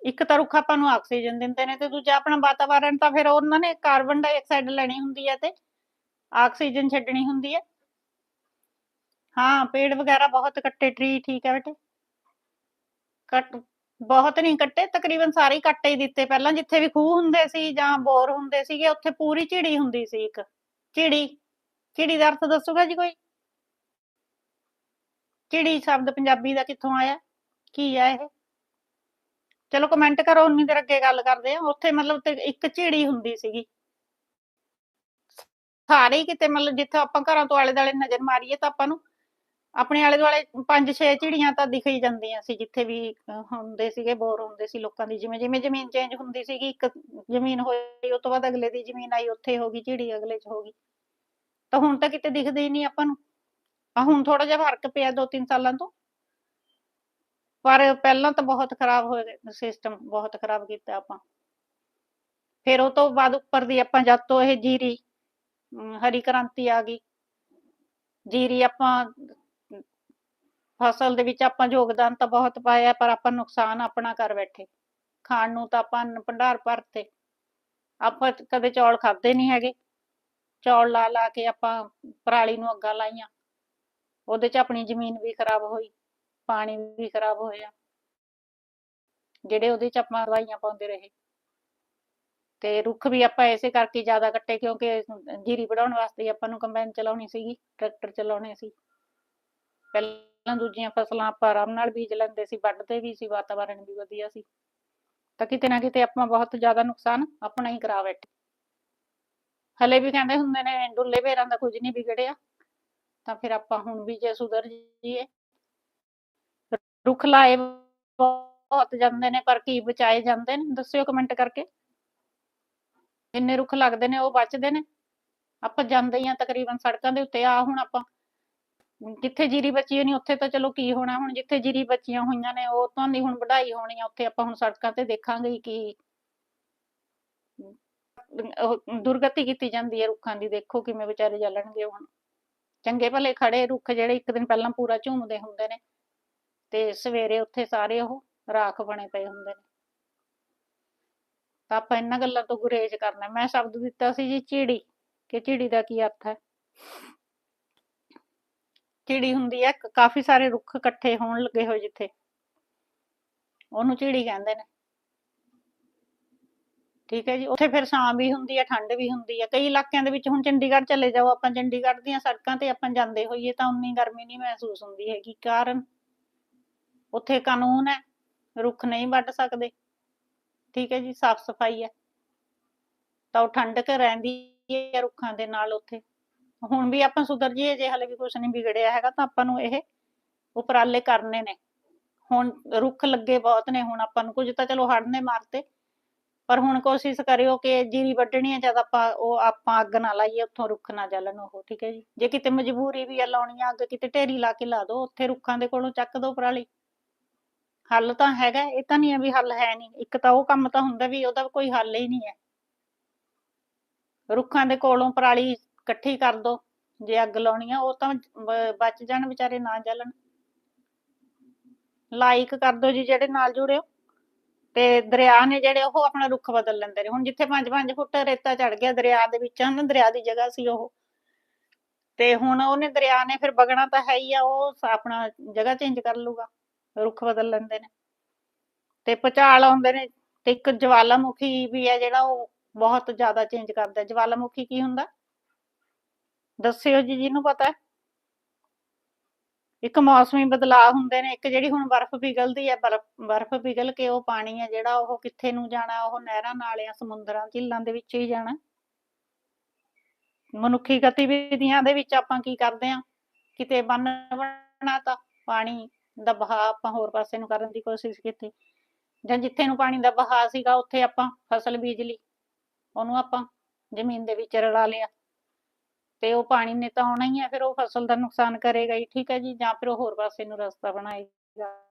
ਇੱਕ ਤਾਂ ਰੁੱਖ ਆਪਾਂ ਨੂੰ ਆਕਸੀਜਨ ਦਿੰਦੇ ਨੇ ਤੇ ਦੂਜਾ ਆਪਣਾ ਵਾਤਾਵਰਣ ਤਾਂ ਫਿਰ ਉਹਨਾਂ ਨੇ ਕਾਰਬਨ ਡਾਈਆਕਸਾਈਡ ਲੈਣੀ ਹੁੰਦੀ ਹੈ ਤੇ ਆਕਸੀਜਨ ਛੱਡਣੀ ਹੁੰਦੀ ਹੈ। ਹਾਂ, ਪੇੜ ਵਗੈਰਾ ਬਹੁਤ ਕੱਟੇ ਟਰੀ ਠੀਕ ਹੈ ਬੇਟੇ। ਕੱਟ ਬਹੁਤ ਨਹੀਂ ਕੱਟੇ, ਤਕਰੀਬਨ ਸਾਰੇ ਹੀ ਕੱਟੇ ਹੀ ਦਿੱਤੇ ਪਹਿਲਾਂ, ਜਿੱਥੇ ਵੀ ਖੂਹ ਹੁੰਦੇ ਸੀ ਜਾਂ ਬੋਰ ਹੁੰਦੇ ਸੀਗੇ, ਉੱਥੇ ਪੂਰੀ ਝਿੜੀ ਹੁੰਦੀ ਸੀ ਇੱਕ। ਝਿੜੀ ਝਿੜੀ ਦਾ ਅਰਥ ਦੱਸੂਗਾ ਜੀ ਕੋਈ? ਝਿੜੀ ਸ਼ਬਦ ਪੰਜਾਬੀ ਦਾ ਕਿੱਥੋਂ ਆਇਆ? ਕੀ ਆ ਇਹ? ਚਲੋ ਕਮੈਂਟ ਕਰੋ, ਉਨੀ ਦੇਰ ਅੱਗੇ ਗੱਲ ਕਰਦੇ ਆ ਉੱਥੇ ਮਤਲਬ ਇੱਕ ਝਿੜੀ ਹੁੰਦੀ ਸੀਗੀ। ਸਾਰੇ ਕਿਤੇ ਮਤਲਬ ਜਿੱਥੇ ਆਪਾਂ ਘਰਾਂ ਤੋਂ ਆਲੇ ਦੁਆਲੇ ਨਜ਼ਰ ਮਾਰੀਏ ਤਾਂ ਆਪਾਂ ਨੂੰ ਆਪਣੇ ਆਲੇ ਦੁਆਲੇ ਪੰਜ ਛੇ ਚਿੜੀਆਂ ਤਾਂ ਦਿਖ ਹੀ ਜਾਂਦੀਆਂ ਸੀ, ਜਿੱਥੇ ਵੀ ਹੁੰਦੇ ਸੀਗੇ ਬੋਰ ਹੁੰਦੇ ਸੀ ਲੋਕਾਂ ਦੀ, ਜਿਵੇਂ ਜਿਵੇਂ ਜ਼ਮੀਨ ਚੇਂਜ ਹੁੰਦੀ ਸੀਗੀ, ਇੱਕ ਜ਼ਮੀਨ ਹੋਈ ਉਸ ਤੋਂ ਬਾਅਦ ਅਗਲੇ ਦੀ ਜ਼ਮੀਨ ਆਈ, ਉੱਥੇ ਹੋ ਗਈ, ਝਿੜੀ ਅਗਲੇ 'ਚ ਹੋ ਗਈ। ਤਾਂ ਹੁਣ ਤਾਂ ਕਿਤੇ ਦਿਖਦੇ ਹੀ ਨਹੀਂ ਆਪਾਂ ਨੂੰ। ਆ ਹੁਣ ਥੋੜਾ ਜਿਹਾ ਫ਼ਰਕ ਪਿਆ ਦੋ ਤਿੰਨ ਸਾਲਾਂ ਤੋਂ। ਪਰ ਪਹਿਲਾਂ ਤਾਂ ਬਹੁਤ ਖਰਾਬ ਹੋ ਗਿਆ ਸਿਸਟਮ ਬਹੁਤ ਖਰਾਬ ਕੀਤਾ ਆਪਾਂ। ਫਿਰ ਉਹ ਤੋਂ ਬਾਅਦ ਉੱਪਰ ਦੀ ਆਪਾਂ ਜਦ ਤੋਂ ਇਹ ਜੀਰੀ ਹਰੀ ਕ੍ਰਾਂਤੀ ਆ ਗਈ, ਜੀਰੀ ਆਪਾਂ ਫਸਲ ਦੇ ਵਿੱਚ ਆਪਾਂ ਯੋਗਦਾਨ ਤਾਂ ਬਹੁਤ ਪਾਇਆ, ਪਰ ਆਪਾਂ ਨੁਕਸਾਨ ਆਪਣਾ ਕਰ ਬੈਠੇ। ਖਾਣ ਨੂੰ ਤਾਂ ਆਪਾਂ ਅੰਨ ਭੰਡਾਰ ਭਰਤੇ। ਆਪਾਂ ਕਦੇ ਚੌਲ ਖਾਦੇ ਨਹੀਂ ਹੈਗੇ। ਚੌਲ ਲਾ ਲਾ ਕੇ ਆਪਾਂ ਪਰਾਲੀ ਨੂੰ ਅੱਗਾਂ ਲਾਈਆਂ। ਉਹਦੇ ਚ ਆਪਣੀ ਜ਼ਮੀਨ ਵੀ ਖਰਾਬ ਹੋਈ, ਪਾਣੀ ਵੀ ਖਰਾਬ ਹੋਇਆ। ਜਿਹੜੇ ਉਹਦੇ ਚ ਆਪਾਂ ਦਵਾਈਆਂ ਪਾਉਂਦੇ ਰਹੇ। ਤੇ ਰੁੱਖ ਵੀ ਆਪਾਂ ਐਸੇ ਕਰਕੇ ਜ਼ਿਆਦਾ ਕੱਟੇ ਕਿਉਂਕਿ ਜੀਰੀ ਵਢਾਉਣ ਵਾਸਤੇ ਆਪਾਂ ਨੂੰ ਕੰਬਾਈਨ ਚਲਾਉਣੀ ਸੀਗੀ, ਟਰੈਕਟਰ ਚਲਾਉਣੇ ਸੀ। ਪਹਿਲਾਂ ਦੂਜੀਆਂ ਫਸਲਾਂ ਆਪਾਂ ਆਰਾਮ ਨਾਲ ਬੀਜ ਲੈਂਦੇ ਸੀ, ਵੱਢਦੇ ਵੀ ਸੀ ਵਾਤਾਵਰਣ ਵੀ ਵਧੀਆ ਸੀ। ਤਾਂ ਕਿਤੇ ਨਾ ਕਿਤੇ ਆਪਾਂ ਬਹੁਤ ਜ਼ਿਆਦਾ ਨੁਕਸਾਨ ਆਪਣਾ ਹੀ ਕਰਾ ਬੈਠੇ। ਹਲੇ ਵੀ ਕਹਿੰਦੇ ਹੁੰਦੇ ਨੇ, ਡੁੱਲੇ ਭੇਰਾਂ ਦਾ ਕੁਝ ਨਹੀਂ ਵਿਗੜਿਆ। ਤਾਂ ਫਿਰ ਆਪਾਂ ਹੁਣ ਵੀ ਜੇ ਸੁਧਰ ਜਾਈਏ। ਰੁੱਖ ਲਾਏ ਬਹੁਤ ਜਾਂਦੇ ਨੇ, ਪਰ ਕੀ ਬਚਾਏ ਜਾਂਦੇ ਨੇ, ਦੱਸਿਓ ਕਮੈਂਟ ਕਰਕੇ। ਜਿੰਨੇ ਰੁੱਖ ਲੱਗਦੇ ਨੇ, ਉਹ ਬਚਦੇ ਨੇ। ਆਪਾਂ ਜਾਂਦੇ ਹੀ ਆ ਤਕਰੀਬਨ ਸੜਕਾਂ ਦੇ ਉੱਤੇ ਆ ਹੁਣ ਆਪਾਂ ਜਿੱਥੇ ਜੀਰੀ ਬਚੀ ਹੋਣੀ, ਉੱਥੇ ਤਾਂ ਚਲੋ ਕੀ ਹੋਣਾ, ਹੁਣ ਜਿੱਥੇ ਜੀਰੀ ਬਚੀਆਂ ਹੋਈਆਂ ਨੇ, ਉਹ ਤਾਂ ਨਹੀਂ ਹੁਣ ਵਢਾਈ ਹੋਣੀ ਆ, ਉੱਥੇ ਆਪਾਂ ਹੁਣ ਸੜਕਾਂ ਤੇ ਦੇਖਾਂਗੇ ਹੀ ਦੁਰਗਤੀ ਕੀਤੀ ਜਾਂਦੀ ਹੈ ਰੁੱਖਾਂ ਦੀ, ਦੇਖੋ ਕਿਵੇਂ ਵਿਚਾਰੇ ਜਲਣਗੇ ਹੁਣ। ਚੰਗੇ ਭਲੇ ਖੜੇ ਰੁੱਖ ਜਿਹੜੇ ਇੱਕ ਦਿਨ ਪਹਿਲਾਂ ਪੂਰਾ ਝੂਮਦੇ ਹੁੰਦੇ ਨੇ, ਤੇ ਸਵੇਰੇ ਉੱਥੇ ਸਾਰੇ ਉਹ ਰਾਖ ਬਣੇ ਪਏ ਹੁੰਦੇ ਨੇ। ਤਾਂ ਆਪਾਂ ਇਹਨਾਂ ਗੱਲਾਂ ਤੋਂ ਗੁਰੇਜ਼ ਕਰਨਾ। ਮੈਂ ਸ਼ਬਦ ਦਿੱਤਾ ਸੀ ਜੀ ਝਿੜੀ ਕਿ ਝਿੜੀ ਦਾ ਕੀ ਅਰਥ ਹੈ? ਝਿੜੀ ਹੁੰਦੀ ਹੈ ਕਾਫੀ ਸਾਰੇ ਰੁੱਖ ਇਕੱਠੇ ਹੋਣ ਲੱਗੇ ਹੋਏ ਜਿੱਥੇ। ਉਹਨੂੰ ਝਿੜੀ ਕਹਿੰਦੇ ਨੇ। ਠੀਕ ਹੈ ਜੀ, ਉੱਥੇ ਫਿਰ ਛਾਂ ਵੀ ਹੁੰਦੀ ਹੈ ਠੰਡ ਵੀ ਹੁੰਦੀ ਹੈ। ਕਈ ਇਲਾਕਿਆਂ ਦੇ ਵਿੱਚ ਹੁਣ ਚੰਡੀਗੜ੍ਹ ਚਲੇ ਜਾਓ, ਆਪਾਂ ਚੰਡੀਗੜ੍ਹ ਦੀਆਂ ਸੜਕਾਂ ਤੇ ਆਪਾਂ ਜਾਂਦੇ ਹੋਈਏ ਤਾਂ ਉਨੀ ਗਰਮੀ ਨਹੀਂ ਮਹਿਸੂਸ ਹੁੰਦੀ ਹੈਗੀ। ਕਾਰਨ ਉੱਥੇ ਕਾਨੂੰਨ ਹੈ, ਰੁੱਖ ਨਹੀਂ ਵੱਢ ਸਕਦੇ। ਠੀਕ ਹੈ ਜੀ, ਸਾਫ਼ ਸਫ਼ਾਈ ਹੈ। ਤਾਂ ਉਹ ਠੰਡਕ ਰਹਿੰਦੀ ਹੈ ਰੁੱਖਾਂ ਦੇ ਨਾਲ ਉੱਥੇ। ਹੁਣ ਵੀ ਆਪਾਂ ਸੁਧਰ ਜੀਏ ਜੇ ਹਲੇ ਵੀ ਕੁਝ ਨਹੀਂ ਵਿਗੜਿਆ ਹੈਗਾ ਤਾਂ ਆਪਾਂ ਨੂੰ ਇਹ ਉਪਰਾਲੇ ਕਰਨੇ ਨੇ। ਹੁਣ ਰੁੱਖ ਲੱਗੇ ਬਹੁਤ ਨੇ, ਹੁਣ ਆਪਾਂ ਨੂੰ ਕੁਝ ਤਾਂ ਚਲੋ ਹੜ੍ਹ ਨੇ ਮਾਰਤੇ, ਪਰ ਹੁਣ ਕੋਸ਼ਿਸ਼ ਕਰਿਓ ਕਿ ਜੀਰੀ ਵੱਢਣੀ ਹੈ ਜਦ ਆਪਾਂ ਉਹ ਆਪਾਂ ਅੱਗ ਨਾ ਲਾਈਏ, ਉੱਥੋਂ ਰੁੱਖ ਨਾ ਜਲਣ ਉਹ, ਠੀਕ ਹੈ ਜੀ। ਜੇ ਕਿਤੇ ਮਜਬੂਰੀ ਵੀ ਆ ਲਾਉਣੀ ਆ, ਅੱਗ ਕਿਤੇ ਢੇਰੀ ਲਾ ਕੇ ਲਾ ਦਿਓ ਉੱਥੇ ਰੁੱਖਾਂ ਦੇ ਕੋਲੋਂ ਚੱਕ ਦਿਓ ਪਰਾਲੀ। ਹੱਲ ਤਾਂ ਹੈਗਾ, ਇਹ ਤਾਂ ਨਹੀਂ ਹੈ ਵੀ ਹੱਲ ਹੈ ਨਹੀਂ ਇੱਕ ਤਾਂ ਉਹ ਕੰਮ ਤਾਂ ਹੁੰਦਾ ਵੀ ਉਹਦਾ ਕੋਈ ਹੱਲ ਹੀ ਨਹੀਂ ਹੈ। ਰੁੱਖਾਂ ਦੇ ਕੋਲੋਂ ਪਰਾਲੀ ਇਕੱਠੀ ਕਰ ਦੋ, ਜੇ ਅੱਗ ਲਾਉਣੀ ਆ, ਉਹ ਤਾਂ ਬਚ ਜਾਣ ਵਿਚਾਰੇ ਨਾ ਜਲਣ। ਲਾਈਕ ਕਰ ਦਿਓ ਜੀ ਜਿਹੜੇ ਨਾਲ ਜੁੜਿਓ ਤੇ ਦਰਿਆ ਨੇ ਜਿਹੜੇ, ਉਹ ਆਪਣਾ ਰੁੱਖ ਬਦਲ ਲੈਂਦੇ ਨੇ। ਹੁਣ ਜਿੱਥੇ 5-5 ਫੁੱਟ ਰੇਤਾ ਚੜ ਗਿਆ ਦਰਿਆ ਦੇ ਵਿੱਚ ਹਨ ਦਰਿਆ ਦੀ ਜਗ੍ਹਾ ਸੀ ਉਹ। ਤੇ ਹੁਣ ਉਹਨੇ ਦਰਿਆ ਨੇ ਫਿਰ ਬਗਣਾ ਤਾਂ ਹੈ ਹੀ ਆ, ਉਹ ਆਪਣਾ ਜਗ੍ਹਾ ਚੇਂਜ ਕਰ ਲੂਗਾ ਰੁੱਖ ਬਦਲ ਲੈਂਦੇ ਨੇ। ਤੇ ਭੁਚਾਲ ਆਉਂਦੇ ਨੇ, ਤੇ ਇੱਕ ਜਵਾਲਾਮੁਖੀ ਵੀ ਆ ਜਿਹੜਾ ਉਹ ਬਹੁਤ ਜ਼ਿਆਦਾ ਚੇਂਜ ਕਰਦਾ। ਹੈ। ਜਵਾਲਾਮੁਖੀ ਕੀ ਹੁੰਦਾ? ਦੱਸਿਓ ਜੀ, ਜਿਹਨੂੰ ਪਤਾ ਹੈ। ਇੱਕ ਮੌਸਮੀ ਬਦਲਾਅ ਹੁੰਦੇ ਨੇ, ਇੱਕ ਜਿਹੜੀ ਹੁਣ ਬਰਫ਼ ਪਿਘਲਦੀ ਹੈ, ਬਰਫ਼ ਬਰਫ਼ ਪਿਘਲ ਕੇ ਉਹ ਪਾਣੀ ਹੈ ਜਿਹੜਾ ਉਹ ਕਿੱਥੇ ਨੂੰ ਜਾਣਾ, ਉਹ ਨਹਿਰਾਂ ਨਾਲਿਆਂ ਸਮੁੰਦਰਾਂ, ਝੀਲਾਂ ਦੇ ਵਿੱਚ ਹੀ ਜਾਣਾ। ਮਨੁੱਖੀ ਗਤੀਵਿਧੀਆਂ ਦੇ ਵਿੱਚ ਆਪਾਂ ਕੀ ਕਰਦੇ ਹਾਂ? ਕਿਤੇ ਬੰਨ ਬਣਾਤਾ ਪਾਣੀ ਦਾ ਵਹਾਅ ਆਪਾਂ ਹੋਰ ਪਾਸੇ ਨੂੰ ਕਰਨ ਦੀ ਕੋਸ਼ਿਸ਼ ਕੀਤੀ। ਜਾਂ ਜਿੱਥੇ ਨੂੰ ਪਾਣੀ ਦਾ ਬਹਾਅ ਸੀਗਾ, ਉੱਥੇ ਆਪਾਂ ਫਸਲ ਬੀਜ ਲਈ। ਉਹਨੂੰ ਆਪਾਂ ਜ਼ਮੀਨ ਦੇ ਵਿੱਚ ਰਲਾ ਲਿਆ। ਤੇ ਉਹ ਪਾਣੀ ਨੇ ਤਾਂ ਆਉਣਾ ਹੀ ਹੈ ਫਿਰ ਉਹ ਫਸਲ ਦਾ ਨੁਕਸਾਨ ਕਰੇਗਾ ਹੀ, ਠੀਕ ਹੈ ਜੀ? ਜਾਂ ਫਿਰ ਉਹ ਹੋਰ ਪਾਸੇ ਨੂੰ ਰਸਤਾ ਬਣਾਏਗਾ।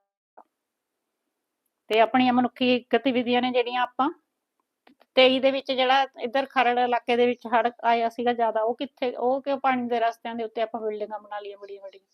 ਤੇ ਆਪਣੀਆਂ ਮਨੁੱਖੀ ਗਤੀਵਿਧੀਆਂ ਨੇ ਜਿਹੜੀਆਂ ਆਪਾਂ 23 ਦੇ ਵਿੱਚ ਜਿਹੜਾ ਇੱਧਰ ਖਰੜ ਇਲਾਕੇ ਦੇ ਵਿੱਚ ਹੜ੍ਹ ਆਇਆ ਸੀਗਾ ਜ਼ਿਆਦਾ, ਉਹ ਕਿੱਥੇ, ਉਹ ਕਿ ਪਾਣੀ ਦੇ ਰਸਤਿਆਂ ਦੇ ਉੱਤੇ ਆਪਾਂ ਬਿਲਡਿੰਗਾਂ ਬਣਾ ਲਈਆਂ ਬੜੀਆਂ ਬੜੀਆਂ